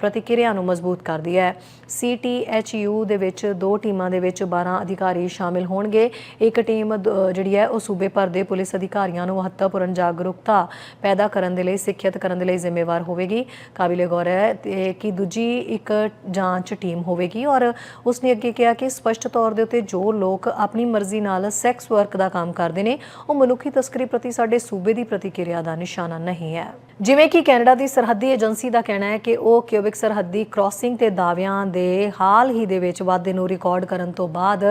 ਪ੍ਰਤੀਕਿਰਿਆ ਨੂੰ ਮਜ਼ਬੂਤ ਕਰਦੀ ਹੈ। CTHU ਦੇ ਵਿੱਚ ਦੋ ਟੀਮਾਂ ਦੇ ਵਿੱਚ 12 ਅਧਿਕਾਰੀ ਸ਼ਾਮਿਲ ਹੋਣਗੇ। ਇੱਕ ਟੀਮ ਜਿਹੜੀ ਹੈ, ਉਹ ਸੂਬੇ ਭਰ ਦੇ ਪੁਲਿਸ ਅਧਿਕਾਰੀਆਂ ਨੂੰ ਮਹੱਤਵਪੂਰਨ ਜਾਗਰੂਕਤਾ ਪੈਦਾ ਕਰਨ ਦੇ ਲਈ, ਸਿੱਖਿਅਤ ਕਰਨ ਦੇ ਲਈ ਜ਼ਿੰਮੇਵਾਰ ਹੋਵੇਗੀ। ਕਾਬਿਲੇ ਗੌਰ ਹੈ ਕਿ ਦੂਜੀ ਇੱਕ ਜਾਂਚ ਟੀਮ ਹੋਵੇਗੀ ਔਰ ਉਸਨੇ ਅੱਗੇ ਕਿਹਾ ਕਿ ਸਪਸ਼ਟ ਤੌਰ ਦੇ ਉੱਤੇ ਜੋ ਲੋਕ ਆਪਣੀ ਮਰਜ਼ੀ ਨਾਲ ਸੈਕਸ ਵਰਕ ਦਾ ਕੰਮ ਕਰਦੇ ਨੇ, ਉਹ ਮਨੁੱਖੀ ਤਸਕਰੀ ਪ੍ਰਤੀ ਸਾਡੇ ਸੂਬੇ ਦੀ ਪ੍ਰਤੀਕਿਰਿਆ ਦਾ ਨਿਸ਼ਾਨਾ ਨਹੀਂ ਹੈ। ਜਿਵੇਂ ਕਿ ਕੈਨੇਡਾ ਦੀ ਸਰਹੱਦੀ ਏਜੰਸੀ ਦਾ ਕਹਿਣਾ ਹੈ ਕਿ ਉਹ ਕਿਊਬਿਕ ਸਰਹੱਦੀ ਕ੍ਰਾਸਿੰਗ ਤੇ ਦਾਅਵਿਆਂ ਦੇ ਹਾਲ ਹੀ ਦੇ ਵਿੱਚ ਵਾਧੇ ਨੂੰ ਰਿਕਾਰਡ ਕਰਨ ਤੋਂ ਬਾਅਦ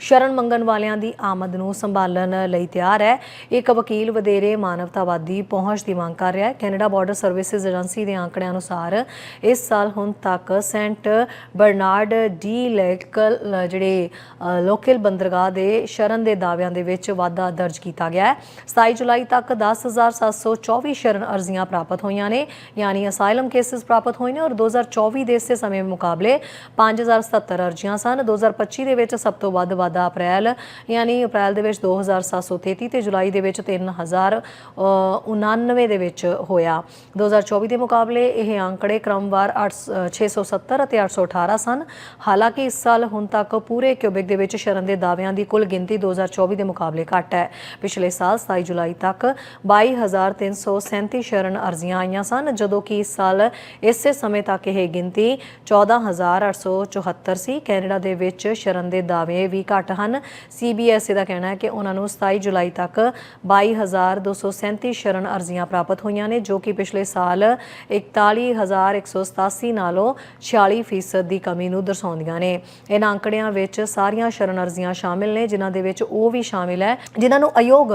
ਸ਼ਰਨ ਮੰਗਣ ਵਾਲਿਆਂ ਦੀ ਆਮਦ ਨੂੰ ਸੰਭਾਲਣ ਲਈ ਤਿਆਰ ਹੈ। ਇੱਕ ਵਕੀਲ ਵਧੇਰੇ ਮਾਨਵਤਾਵਾਦੀ ਪਹੁੰਚ ਦੀ ਮੰਗ ਕਰ ਰਿਹਾ ਹੈ। ਕੈਨੇਡਾ ਬਾਰਡਰ ਸਰਵਿਸਿਜ਼ ਏਜੰਸੀ ਦੇ ਆંકੜਿਆਂ ਅਨੁਸਾਰ ਇਸ ਸਾਲ ਹੁਣ ਤੱਕ ਸੈਂਟ ਬਰਨਾਰਡ ਡੀ ਲੈਕਲ ਜਿਹੜੇ ਲੋਕਲ ਬੰਦਰਗਾਹ ਦੇ ਸ਼ਰਨ ਦੇ ਦਾਅਵਿਆਂ ਦੇ ਵਿੱਚ ਵਾਧਾ ਦਰਜ ਕੀਤਾ ਗਿਆ ਹੈ। 27 ਜੁਲਾਈ ਤੱਕ 10724 ਸ਼ਰਨ ਅਰਜ਼ੀਆਂ ਪ੍ਰਾਪਤ ਹੋਈਆਂ ਨੇ, ਯਾਨੀ ਅਸਾਈਲਮ ਕੇਸਿਸ ਪ੍ਰਾਪਤ ਹੋਏ ਨੇ ਔਰ 2024 ਦੇ ਇਸੇ ਸਮੇਂ ਮੁਕਾਬਲੇ 5077 ਅਰਜ਼ੀਆਂ ਸਨ। 2025 ਦੇ ਵਿੱਚ ਸਭ ਤੋਂ ਵੱਧ ਵਾਧਾ ਅਪ੍ਰੈਲ, ਯਾਨੀ ਅਪ੍ਰੈਲ ਦੇ ਵਿੱਚ 2733 ਤੇ ਜੁਲਾਈ ਦੇ ਵਿੱਚ 3099 ਦੇ ਵਿੱਚ ਹੋਇਆ। 2024 ਦੇ ਮੁਕਾਬਲੇ ਇਹ ਅੰਕੜੇ ਕ੍ਰਮਵਾਰ 8 670 ਅਤੇ 818 ਸਨ। ਹਾਲਾਂਕਿ ਇਸ ਸਾਲ ਹੁਣ ਤੱਕ ਪੂਰੇ ਕਿਊਬਿਕ ਦੇ ਵਿੱਚ ਸ਼ਰਨ ਦੇ ਦਾਅਵਿਆਂ ਦੀ ਕੁੱਲ ਗਿਣਤੀ 2024 ਦੇ ਮੁਕਾਬਲੇ ਘੱਟ ਹੈ। ਪਿਛਲੇ ਸਾਲ 27 ਜੁਲਾਈ ਤੱਕ 22337 ਸ਼ਰਨ ਅਰਜ਼ੀਆਂ ਆਈਆਂ ਸਨ, ਜਦੋਂ ਕਿ ਇਸ ਸਾਲ ਇਸੇ ਸਮੇਂ ਤੱਕ ਇਹ ਗਿਣਤੀ 14874 ਸੀ। ਕੈਨੇਡਾ ਦੇ ਵਿੱਚ ਸ਼ਰਨ ਦੇ ਦਾਅਵੇ ਵੀ ਘੱਟ ਹਨ। ਸੀਬੀਐਸਈ ਦਾ ਕਹਿਣਾ ਹੈ ਕਿ ਉਹਨਾਂ ਨੂੰ 27 ਜੁਲਾਈ ਤੱਕ 22237 ਸ਼ਰਨ ਅਰਜ਼ੀਆਂ ਪ੍ਰਾਪਤ ਹੋਈਆਂ ਨੇ, ਜੋ ਕਿ ਪਿਛਲੇ ਸਾਲ 41187 ਨਾਲੋਂ 46% ਦੀ ਕਮੀ ਨੂੰ ਦਰਸਾਉਂਦੀਆਂ ਨੇ। ਇਹਨਾਂ ਅੰਕੜਿਆਂ ਵਿੱਚ ਸਾਰੀਆਂ ਸ਼ਰਨ ਅਰਜ਼ੀਆਂ ਸ਼ਾਮਿਲ ਨੇ, ਜਿਨ੍ਹਾਂ ਦੇ ਵਿੱਚ ਉਹ ਵੀ ਸ਼ਾਮਿਲ ਹੈ, ਜਿਨ੍ਹਾਂ ਨੂੰ ਅਯੋਗ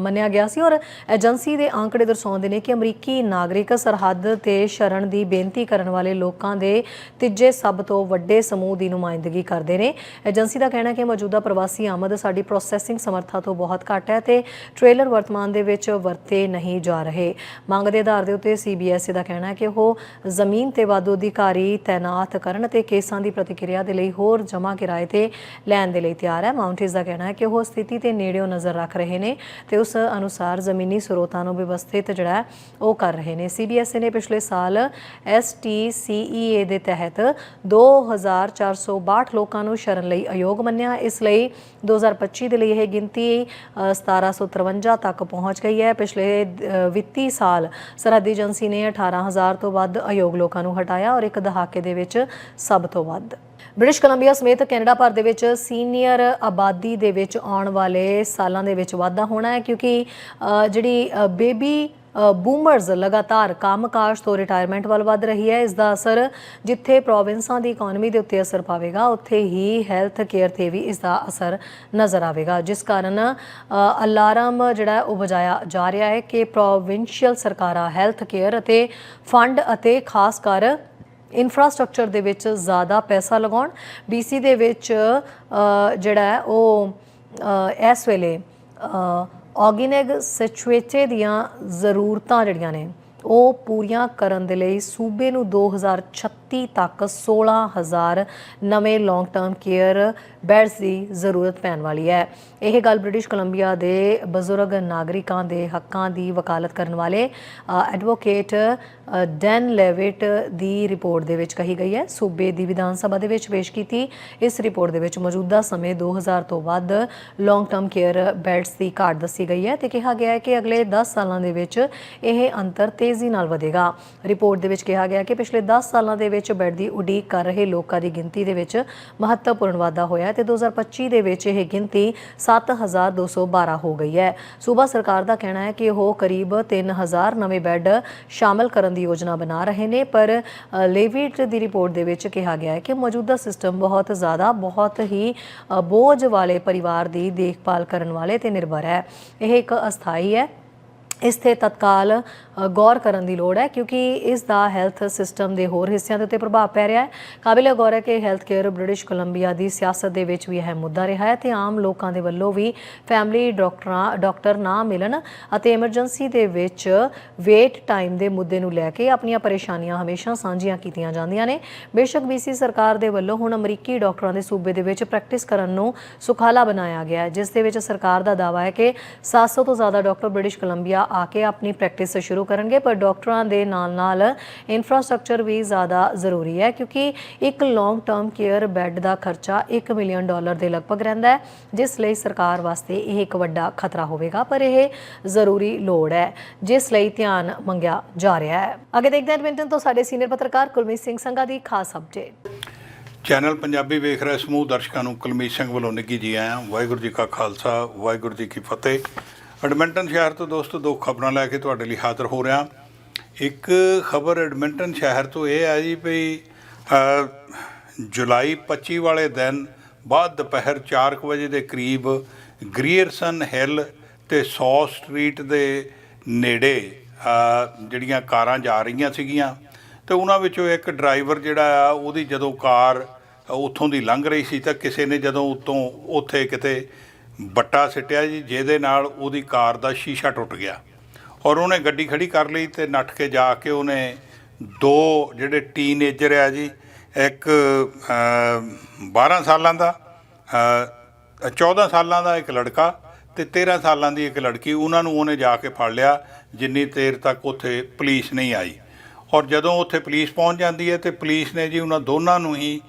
ਮੰਨਿਆ ਗਿਆ ਸੀ। ਔਰ ਏਜੰਸੀ ਦੇ ਅੰਕੜੇ ਦਰਸਾਉਂਦੇ ਨੇ ਕਿ ਅਮਰੀਕੀ ਨਾਗਰਿਕ ਸਰਹੱਦ ਤੇ ਸ਼ਰਨ ਦੀ ਬੇਨਤੀ ਕਰਨ ਵਾਲੇ ਲੋਕਾਂ ਦੇ ਤੀਜੇ ਸਭ ਤੋਂ ਵੱਡੇ ਸਮੂਹ ਦੀ ਨੁਮਾਇੰਦਗੀ ਕਰਦੇ ਨੇ। ਏਜੰਸੀ ਦਾ ਕਹਿਣਾ ਹੈ ਕਿ ਮੌਜੂਦਾ ਪ੍ਰਵਾਸੀ ਆਮਦ ਸਾਡੀ ਪ੍ਰੋਸੈਸਿੰਗ ਸਮਰੱਥਾ ਤੋਂ ਬਹੁਤ ਘੱਟ ਹੈ ਤੇ ਟ੍ਰੇਲਰ ਵਰਤਮਾਨ ਦੇ ਵਿੱਚ ਵਰਤੇ ਨਹੀਂ ਜਾ ਰਹੇ। ਮੰਗ ਦੇ ਆਧਾਰ ਦੇ ਉੱਤੇ ਸੀਬੀਐਸਈ ਦਾ ਕਹਿਣਾ ਹੈ ਕਿ ਉਹ ਜ਼ਮੀਨ ਤੇ ਵਾਧੂ ਅਧਿਕਾਰੀ ਤਾਇਨਾਤ ਕਰਨ ਅਤੇ ਕੇਸਾਂ ਦੀ ਪ੍ਰਤੀਕਿਰਿਆ ਦੇ ਲਈ ਹੋਰ ਜਮ੍ਹਾਂ ਕਿਰਾਏ ਤੇ ਲੈਣ ਦੇ ਲਈ ਤਿਆਰ ਹੈ। ਮਾਉਂਟੇਜ ਦਾ ਕਹਿਣਾ ਹੈ ਕਿ ਉਹ ਸਥਿਤੀ ਤੇ ਨੇੜਿਓਂ ਨਜ਼ਰ ਰੱਖ ਰਹੇ ਨੇ ਤੇ ਉਸ ਅਨੁਸਾਰ ਜ਼ਮੀਨੀ ਸਰੋਤਾਂ ਨੂੰ ਵਿਵਸਥਿਤ ਜਿਹੜਾ ਉਹ ਕਰ ਰਹੇ ਨੇ। ਸੀਬੀਐਸਈ ਨੇ ਪਿਛਲੇ ਸਾਲ ਐਸਟੀਸੀਈਏ ਦੇ ਤਹਿਤ 2462 ਲੋਕਾਂ ਨੂੰ ਸ਼ਰਨ ਲਈ ਅਯੋਗ ਮੰਨਿਆ। ਇਸ ਲਈ 2025 ਦੇ ਲਈ ਇਹ ਗਿਣਤੀ 1753 ਤੱਕ ਪਹੁੰਚ ਗਈ ਹੈ। ਪਿਛਲੇ ਵਿੱਤੀ ਸਾਲ ਸਰਹੱਦੀ ਏਜੰਸੀ ਨੇ 18000 ਤੋਂ ਵੱਧ ਅਯੋਗ ਲੋਕਾਂ ਨੂੰ ਹਟਾਇਆ ਔਰ ਇੱਕ ਦਹਾਕੇ ਦੇ ਵਿੱਚ ਸਭ ਤੋਂ ਵੱਧ। ਬ੍ਰਿਟਿਸ਼ ਕੋਲੰਬੀਆ ਸਮੇਤ ਕੈਨੇਡਾ ਭਰ ਦੇ ਵਿੱਚ ਸੀਨੀਅਰ ਆਬਾਦੀ ਦੇ ਵਿੱਚ ਆਉਣ ਵਾਲੇ ਸਾਲਾਂ ਦੇ ਵਿੱਚ ਵਾਧਾ ਹੋਣਾ ਹੈ ਕਿਉਂਕਿ ਅ, ਜਿਹੜੀ ਬੇਬੀ ਬੂਮਰਸ ਲਗਾਤਾਰ ਕੰਮਕਾਜ ਤੋਂ ਰਿਟਾਇਰਮੈਂਟ ਵੱਲ ਵੱਧ ਰਹੀ ਹੈ। ਇਸ ਦਾ ਅਸਰ ਜਿੱਥੇ ਪ੍ਰੋਵਿੰਸਾਂ ਦੀ ਇਕਨੋਮੀ ਦੇ ਉੱਤੇ ਅਸਰ ਪਾਵੇਗਾ, ਉੱਥੇ ਹੀ ਹੈਲਥ ਕੇਅਰ ਤੇ ਵੀ ਇਸ ਦਾ ਅਸਰ ਨਜ਼ਰ ਆਵੇਗਾ। ਜਿਸ ਕਾਰਨ ਅਲਾਰਮ ਜਿਹੜਾ ਉਹ ਵਜਾਇਆ ਜਾ ਰਿਹਾ ਹੈ ਕਿ ਪ੍ਰੋਵਿੰਸ਼ੀਅਲ ਸਰਕਾਰਾਂ ਹੈਲਥ ਕੇਅਰ ਅਤੇ ਫੰਡ ਅਤੇ ਖਾਸ ਕਰ ਇਨਫਰਾਸਟ੍ਰਕਚਰ ਦੇ ਵਿੱਚ ਜ਼ਿਆਦਾ ਪੈਸਾ ਲਗਾਉਣ। BC ਦੇ ਵਿੱਚ ਜਿਹੜਾ ਉਹ ਇਸ ਵੇਲੇ ਆਰਗੇਨਿਕ ਸਿਚੁਏਟੇ ਦੀਆਂ ਜ਼ਰੂਰਤਾਂ ਜਿਹੜੀਆਂ ਨੇ ਉਹ ਪੂਰੀਆਂ ਕਰਨ ਦੇ ਲਈ ਸੂਬੇ ਨੂੰ 2036 ਤੱਕ 16000 ਨਵੇਂ ਲੌਂਗ ਟਰਮ ਕੇਅਰ ਬੈਡਸ ਦੀ ਜ਼ਰੂਰਤ ਪੈਣ ਵਾਲੀ ਹੈ। ਇਹ ਗੱਲ ਬ੍ਰਿਟਿਸ਼ ਕੋਲੰਬੀਆ ਦੇ ਬਜ਼ੁਰਗ ਨਾਗਰਿਕਾਂ ਦੇ ਹੱਕਾਂ ਦੀ ਵਕਾਲਤ ਕਰਨ ਵਾਲੇ ਐਡਵੋਕੇਟ ਡੈਨ ਲੈਵਿਟ ਦੀ ਰਿਪੋਰਟ ਦੇ ਵਿੱਚ ਕਹੀ ਗਈ ਹੈ। ਸੂਬੇ ਦੀ ਵਿਧਾਨ ਸਭਾ ਦੇ ਵਿੱਚ ਪੇਸ਼ ਕੀਤੀ। ਇਸ ਰਿਪੋਰਟ ਦੇ ਵਿੱਚ ਮੌਜੂਦਾ ਸਮੇਂ 2000 ਤੋਂ ਵੱਧ ਲੌਂਗ ਟਰਮ ਕੇਅਰ ਬੈਡਸ ਦੀ ਘਾਟ ਦੱਸੀ ਗਈ ਹੈ ਤੇ ਕਿਹਾ ਗਿਆ ਹੈ ਕਿ ਅਗਲੇ 10 ਸਾਲਾਂ ਦੇ ਵਿੱਚ ਇਹ ਅੰਤਰ ਤੇਜ਼ੀ ਨਾਲ ਵਧੇਗਾ। ਰਿਪੋਰਟ ਦੇ ਵਿੱਚ ਕਿਹਾ ਗਿਆ ਕਿ ਪਿਛਲੇ 10 ਸਾਲਾਂ ਦੇ ਵਿੱਚ ਬੈੱਡ ਦੀ ਉਡੀਕ ਕਰ ਰਹੇ ਲੋਕਾਂ ਦੀ ਗਿਣਤੀ ਦੇ ਵਿੱਚ ਮਹੱਤਵਪੂਰਨ ਵਾਧਾ ਹੋਇਆ ਹੈ ਤੇ 2025 ਦੇ ਵਿੱਚ ਇਹ ਗਿਣਤੀ 7212 ਹੋ ਗਈ ਹੈ। ਸੂਬਾ ਸਰਕਾਰ ਦਾ ਕਹਿਣਾ ਹੈ ਕਿ ਉਹ ਕਰੀਬ 3000 ਨਵੇਂ ਬੈੱਡ ਸ਼ਾਮਲ ਕਰਨ ਦੀ ਯੋਜਨਾ ਬਣਾ ਰਹੇ ਨੇ ਪਰ ਅ, ਲੇਵਿਟ ਦੀ ਰਿਪੋਰਟ ਦੇ ਵਿੱਚ ਕਿਹਾ ਗਿਆ ਹੈ ਕਿ ਮੌਜੂਦਾ ਸਿਸਟਮ ਬਹੁਤ ਜ਼ਿਆਦਾ ਬਹੁਤ ਹੀ ਬੋਝ ਵਾਲੇ ਪਰਿਵਾਰ ਦੀ ਦੇਖਭਾਲ ਕਰਨ ਵਾਲੇ ਤੇ ਨਿਰਭਰ ਹੈ। ਇਹ ਇੱਕ ਅਸਥਾਈ ਹੈ। ਇਸ ਤੇ ਤਤਕਾਲ ਗੌਰ ਕਰਨ ਦੀ ਲੋੜ ਹੈ ਕਿਉਂਕਿ ਇਸ ਦਾ ਹੈਲਥ ਸਿਸਟਮ ਦੇ ਹੋਰ ਹਿੱਸਿਆਂ ਦੇ ਉੱਤੇ ਪ੍ਰਭਾਵ ਪੈ ਰਿਹਾ ਹੈ। ਕਾਬਿਲ ਗੌਰ ਹੈ ਕਿ ਹੈਲਥ ਕੇਅਰ ਬ੍ਰਿਟਿਸ਼ ਕੋਲੰਬੀਆ ਦੀ ਸਿਆਸਤ ਦੇ ਵਿੱਚ ਵੀ ਅਹਿਮ ਮੁੱਦਾ ਰਿਹਾ ਹੈ ਤੇ ਆਮ ਲੋਕਾਂ ਦੇ ਵੱਲੋਂ ਵੀ ਫੈਮਿਲੀ ਡਾਕਟਰਾਂ, ਡਾਕਟਰ ਨਾ ਮਿਲਣ ਅਤੇ ਐਮਰਜੈਂਸੀ ਦੇ ਵਿੱਚ ਵੇਟ ਟਾਈਮ ਦੇ ਮੁੱਦੇ ਨੂੰ ਲੈ ਕੇ ਆਪਣੀਆਂ ਪਰੇਸ਼ਾਨੀਆਂ ਹਮੇਸ਼ਾ ਸਾਂਝੀਆਂ ਕੀਤੀਆਂ ਜਾਂਦੀਆਂ ਨੇ। ਬੇਸ਼ੱਕ ਬੀਸੀ ਸਰਕਾਰ ਦੇ ਵੱਲੋਂ ਹੁਣ ਅਮਰੀਕੀ ਡਾਕਟਰਾਂ ਦੇ ਸੂਬੇ ਦੇ ਵਿੱਚ ਪ੍ਰੈਕਟਿਸ ਕਰਨ ਨੂੰ ਸੁਖਾਲਾ ਬਣਾਇਆ ਗਿਆ ਹੈ, ਜਿਸ ਦੇ ਵਿੱਚ ਸਰਕਾਰ ਦਾ ਦਾਅਵਾ ਹੈ ਕਿ 700 ਤੋਂ ਜ਼ਿਆਦਾ ਡਾਕਟਰ ਬ੍ਰਿਟਿਸ਼ ਕੋਲੰਬੀਆ ਆ ਕੇ ਆਪਣੀ ਪ੍ਰੈਕਟਿਸ ਸ਼ੁਰੂ ਕਰਨਗੇ, ਪਰ ਡਾਕਟਰਾਂ ਦੇ ਨਾਲ-ਨਾਲ ਇਨਫਰਾਸਟ੍ਰਕਚਰ ਵੀ ਜ਼ਿਆਦਾ ਜ਼ਰੂਰੀ ਹੈ, ਕਿਉਂਕਿ ਇੱਕ ਲੌਂਗ ਟਰਮ ਕੇਅਰ ਬੈੱਡ ਦਾ ਖਰਚਾ 1 ਮਿਲੀਅਨ ਡਾਲਰ ਦੇ ਲਗਭਗ ਰਹਿੰਦਾ ਹੈ, ਜਿਸ ਲਈ ਸਰਕਾਰ ਵਾਸਤੇ ਇਹ ਇੱਕ ਵੱਡਾ ਖਤਰਾ ਹੋਵੇਗਾ, ਪਰ ਇਹ ਜ਼ਰੂਰੀ ਲੋੜ ਹੈ, ਜਿਸ ਲਈ ਧਿਆਨ ਮੰਗਿਆ ਜਾ ਰਿਹਾ ਹੈ। ਅੱਗੇ ਦੇਖਦੇ ਹਾਂ ਐਡਮਿੰਟਨ ਤੋਂ ਸਾਡੇ ਸੀਨੀਅਰ ਪੱਤਰਕਾਰ ਕੁਲਮੀਤ ਸਿੰਘ ਸੰਘਾ ਦੀ ਖਾਸ ਅਪਡੇਟ ਚੈਨਲ ਪੰਜਾਬੀ ਵੇਖ ਰਹੇ ਸਮੂਹ ਦਰਸ਼ਕਾਂ ਨੂੰ ਕੁਲਮੀਤ ਸਿੰਘ ਵੱਲੋਂ ਨਿੱਘੀ ਜੀ ਆਇਆਂ, ਵਾਹਿਗੁਰੂ ਜੀ ਕਾ ਖਾਲਸਾ, ਵਾਹਿਗੁਰੂ ਜੀ ਕੀ ਫਤਿਹ। ਐਡਮਿੰਟਨ ਸ਼ਹਿਰ ਤੋਂ ਦੋਸਤੋ, ਦੋ ਖਬਰਾਂ ਲੈ ਕੇ ਤੁਹਾਡੇ ਲਈ ਹਾਜ਼ਰ ਹੋ ਰਿਹਾ। ਇੱਕ ਖਬਰ ਐਡਮਿੰਟਨ ਸ਼ਹਿਰ ਤੋਂ ਇਹ ਹੈ ਜੀ ਵੀ ਜੁਲਾਈ 25 ਵਾਲੇ ਦਿਨ ਬਾਅਦ ਦੁਪਹਿਰ 4 ਕੁ ਵਜੇ ਦੇ ਕਰੀਬ ਗ੍ਰੀਅਰਸਨ ਹਿੱਲ ਤੇ 100 ਸਟਰੀਟ ਦੇ ਨੇੜੇ ਜਿਹੜੀਆਂ ਕਾਰਾਂ ਜਾ ਰਹੀਆਂ ਸੀਗੀਆਂ ਤੇ ਉਹਨਾਂ ਵਿੱਚੋਂ ਇੱਕ ਡਰਾਈਵਰ ਜਿਹੜਾ ਆ, ਉਹਦੀ ਜਦੋਂ ਕਾਰ ਉੱਥੋਂ ਦੀ ਲੰਘ ਰਹੀ ਸੀ ਤਾਂ ਕਿਸੇ ਨੇ ਜਦੋਂ ਉਤੋਂ ਉੱਥੇ ਕਿਤੇ ਬੱਟਾ ਸਿੱਟਿਆ ਜੀ ਜਿਹਦੇ ਨਾਲ ਉਹਦੀ ਕਾਰ ਦਾ ਸ਼ੀਸ਼ਾ ਟੁੱਟ ਗਿਆ। ਔਰ ਉਹਨੇ ਗੱਡੀ ਖੜੀ ਕਰ ਲਈ ਤੇ ਨੱਠ ਕੇ ਜਾ ਕੇ ਉਹਨੇ ਦੋ ਜਿਹੜੇ ਟੀਨੇਜਰ ਆ ਜੀ ਇੱਕ ਅ, 12 ਸਾਲਾਂ ਦਾ ਅ, 14 ਸਾਲਾਂ ਦਾ ਇੱਕ ਲੜਕਾ ਤੇ 13 ਸਾਲਾਂ ਦੀ ਇੱਕ ਲੜਕੀ। ਉਹਨਾਂ ਨੂੰ ਉਹਨੇ ਜਾ ਕੇ ਫੜ ਲਿਆ ਜਿੰਨੀ ਦੇਰ ਤੱਕ ਉੱਥੇ ਪੁਲਿਸ ਨਹੀਂ ਆਈ। ਔਰ ਜਦੋਂ ਉੱਥੇ ਪੁਲਿਸ ਪਹੁੰਚ ਜਾਂਦੀ ਹੈ ਤੇ ਪੁਲਿਸ ਨੇ ਜੀ ਉਹਨਾਂ ਦੋਨਾਂ ਨੂੰ ਹੀ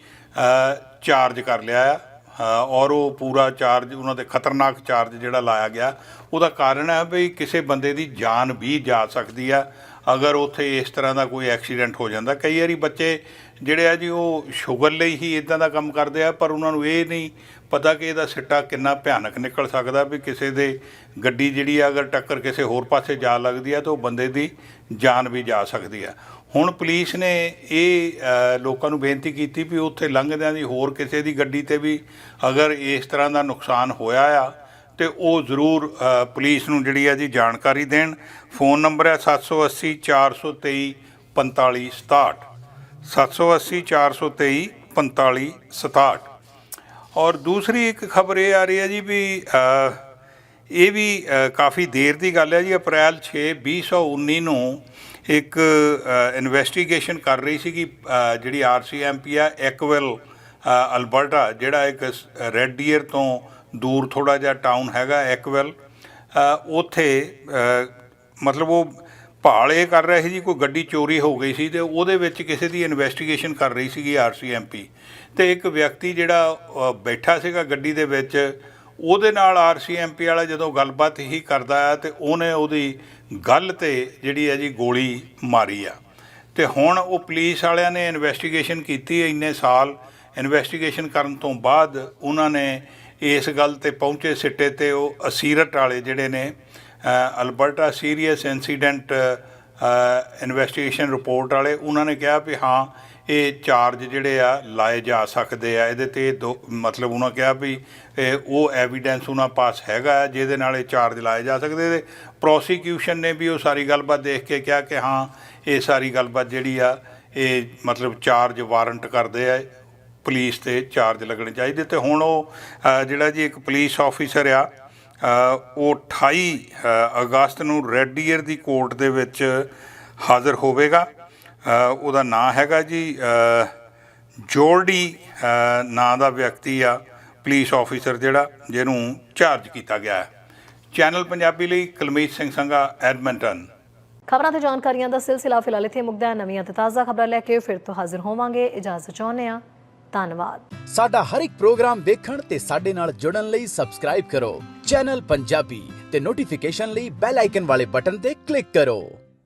ਚਾਰਜ ਕਰ ਲਿਆ ਆ। ਔਰ ਉਹ ਪੂਰਾ ਚਾਰਜ ਉਹਨਾਂ ਦੇ ਖਤਰਨਾਕ ਚਾਰਜ ਜਿਹੜਾ ਲਾਇਆ ਗਿਆ, ਉਹਦਾ ਕਾਰਨ ਹੈ ਵੀ ਕਿਸੇ ਬੰਦੇ ਦੀ ਜਾਨ ਵੀ ਜਾ ਸਕਦੀ ਆ ਅਗਰ ਉੱਥੇ ਇਸ ਤਰ੍ਹਾਂ ਦਾ ਕੋਈ ਐਕਸੀਡੈਂਟ ਹੋ ਜਾਂਦਾ, ਕਈ ਵਾਰੀ ਬੱਚੇ ਜਿਹੜੇ ਆ ਜੀ, ਉਹ ਸ਼ੂਗਰ ਲਈ ਹੀ ਇਦਾਂ ਦਾ ਕੰਮ ਕਰਦੇ ਆ, ਪਰ ਉਹਨਾਂ ਨੂੰ ਇਹ ਨਹੀਂ ਪਤਾ ਕਿ ਇਹਦਾ ਸਿੱਟਾ ਕਿੰਨਾ ਭਿਆਨਕ ਨਿਕਲ ਸਕਦਾ ਵੀ ਕਿਸੇ ਦੇ ਗੱਡੀ ਜਿਹੜੀ ਆ, ਅਗਰ ਟੱਕਰ ਕਿਸੇ ਹੋਰ ਪਾਸੇ ਜਾ ਲੱਗਦੀ ਆ, ਤਾਂ ਉਹ ਬੰਦੇ ਦੀ ਜਾਨ ਵੀ ਜਾ ਸਕਦੀ ਆ। ਹੁਣ ਪੁਲਿਸ ਨੇ ਇਹ ਲੋਕਾਂ ਨੂੰ ਬੇਨਤੀ ਕੀਤੀ ਵੀ ਉੱਥੇ ਲੰਘਦਿਆਂ ਦੀ ਹੋਰ ਕਿਸੇ ਦੀ ਗੱਡੀ ਤੇ ਵੀ ਅਗਰ ਇਸ ਤਰ੍ਹਾਂ ਦਾ ਨੁਕਸਾਨ ਹੋਇਆ ਆ ਤੇ ਉਹ ਜ਼ਰੂਰ ਅ, ਪੁਲਿਸ ਨੂੰ ਜਿਹੜੀ ਆ ਜੀ ਜਾਣਕਾਰੀ ਦੇਣ। ਫੋਨ ਨੰਬਰ ਹੈ 780 423 4567 780 423 4567 ਔਰ ਦੂਸਰੀ ਇੱਕ ਖਬਰ ਇਹ ਆ ਰਹੀ ਹੈ ਜੀ ਵੀ ਇਹ ਵੀ ਕਾਫੀ ਦੇਰ ਦੀ ਗੱਲ ਹੈ ਜੀ ਅਪ੍ਰੈਲ 6 2019 ਨੂੰ ਇੱਕ ਇਨਵੈਸਟੀਗੇਸ਼ਨ ਕਰ ਰਹੀ ਸੀਗੀ ਅ, ਜਿਹੜੀ ਆਰਸੀਐਮਪੀ ਆ ਐਕਵੈਲ ਅਲਬਰਟਾ ਜਿਹੜਾ ਇੱਕ ਰੈੱਡ ਡੀਅਰ ਤੋਂ ਦੂਰ ਥੋੜਾ ਜਿਹਾ ਟਾਊਨ ਹੈਗਾ ਐਕਵੈਲ ਅ, ਉੱਥੇ ਮਤਲਬ ਉਹ ਭਾਲ ਇਹ ਕਰ ਰਿਹਾ ਸੀ ਜੀ ਕੋਈ ਗੱਡੀ ਚੋਰੀ ਹੋ ਗਈ ਸੀ ਤੇ ਉਹਦੇ ਵਿੱਚ ਕਿਸੇ ਦੀ ਇਨਵੈਸਟੀਗੇਸ਼ਨ ਕਰ ਰਹੀ ਸੀਗੀ ਆਰਸੀਐਮਪੀ ਤੇ ਇੱਕ ਵਿਅਕਤੀ ਜਿਹੜਾ ਬੈਠਾ ਸੀਗਾ ਗੱਡੀ ਦੇ ਵਿੱਚ ਉਹਦੇ ਨਾਲ ਆਰਸੀਐਮਪੀ ਵਾਲਾ ਜਦੋਂ ਗੱਲਬਾਤ ਹੀ ਕਰਦਾ ਆ ਤੇ ਉਹਨੇ ਉਹਦੀ ਗੱਲ ਤੇ ਜਿਹੜੀ ਹੈ ਜੀ ਗੋਲੀ ਮਾਰੀ ਆ। ਤੇ ਹੁਣ ਉਹ ਪੁਲਿਸ ਵਾਲਿਆਂ ਨੇ ਇਨਵੈਸਟੀਗੇਸ਼ਨ ਕੀਤੀ ਇੰਨੇ ਸਾਲ। ਇਨਵੈਸਟੀਗੇਸ਼ਨ ਕਰਨ ਤੋਂ ਬਾਅਦ ਉਹਨਾਂ ਨੇ ਇਸ ਗੱਲ ਤੇ ਪਹੁੰਚੇ ਸਿੱਟੇ ਤੇ ਉਹ ਅਸੀਰਟ ਵਾਲੇ ਜਿਹੜੇ ਨੇ Alberta serious incident investigation report ਵਾਲੇ, ਉਹਨਾਂ ਨੇ ਕਿਹਾ ਵੀ ਹਾਂ ਇਹ ਚਾਰਜ ਜਿਹੜੇ ਆ ਲਾਏ ਜਾ ਸਕਦੇ ਆ। ਇਹਦੇ ਤੇ ਦੋ ਮਤਲਬ ਉਹਨਾਂ ਕਿਹਾ ਵੀ, ਇਹ ਉਹ ਐਵੀਡੈਂਸ ਉਹਨਾਂ ਪਾਸ ਹੈਗਾ ਹੈ ਜਿਹਦੇ ਨਾਲ ਇਹ ਚਾਰਜ ਲਾਏ ਜਾ ਸਕਦੇ ਤੇ ਪ੍ਰੋਸੀਕਿਊਸ਼ਨ ਨੇ ਵੀ ਉਹ ਸਾਰੀ ਗੱਲਬਾਤ ਦੇਖ ਕੇ ਕਿਹਾ ਕਿ ਹਾਂ, ਇਹ ਸਾਰੀ ਗੱਲਬਾਤ ਜਿਹੜੀ ਆ, ਇਹ ਮਤਲਬ ਚਾਰਜ ਵਾਰੰਟ ਕਰਦੇ ਆ ਪੁਲਿਸ ਤੇ ਚਾਰਜ ਲੱਗਣੇ ਚਾਹੀਦੇ। ਤੇ ਹੁਣ ਉਹ ਜਿਹੜਾ ਜੀ ਇੱਕ ਪੁਲਿਸ ਆਫੀਸਰ ਆ ਉਹ 28 ਅਗਸਤ ਨੂੰ ਰੈੱਡ ਡੀਅਰ ਦੀ ਕੋਰਟ ਦੇ ਵਿੱਚ ਹਾਜ਼ਰ ਹੋਵੇਗਾ। ਉਹਦਾ ਨਾਂ ਹੈਗਾ ਜੀ ਜੋਰਡੀ ਨਾਂ ਦਾ ਵਿਅਕਤੀ ਆ ਪੁਲਿਸ ਆਫੀਸਰ ਜਿਹੜਾ ਜਿਹਨੂੰ ਚਾਰਜ ਕੀਤਾ ਗਿਆ ਹੈ। ਚੈਨਲ ਪੰਜਾਬੀ ਲਈ ਕੁਲਮੀਤ ਸਿੰਘ ਸੰਘਾ ਐਡਮਿੰਟਨ ਖਬਰਾਂ ਤੇ ਜਾਣਕਾਰੀਆਂ ਦਾ ਸਿਲਸਿਲਾ ਫਿਲਹਾਲ ਇੱਥੇ ਮੁੱਕਦਾ ਹੈ। ਨਵੀਆਂ ਤੇ ਤਾਜ਼ਾ ਖਬਰਾਂ ਲੈ ਕੇ ਫਿਰ ਤੋਂ ਹਾਜ਼ਰ ਹੋਵਾਂਗੇ। ਇਜਾਜ਼ਤ ਚਾਹੁੰਦੇ ਹਾਂ। ਧੰਨਵਾਦ। ਸਾਡਾ ਹਰ ਇੱਕ ਪ੍ਰੋਗਰਾਮ ਦੇਖਣ ਤੇ ਸਾਡੇ ਨਾਲ ਜੁੜਨ ਲਈ ਸਬਸਕ੍ਰਾਈਬ ਕਰੋ। ਚੈਨਲ ਪੰਜਾਬੀ ਤੇ ਨੋਟੀਫਿਕੇਸ਼ਨ ਲਈ ਬੈਲ ਆਈਕਨ ਵਾਲੇ ਬਟਨ ਤੇ ਕਲਿੱਕ ਕਰੋ।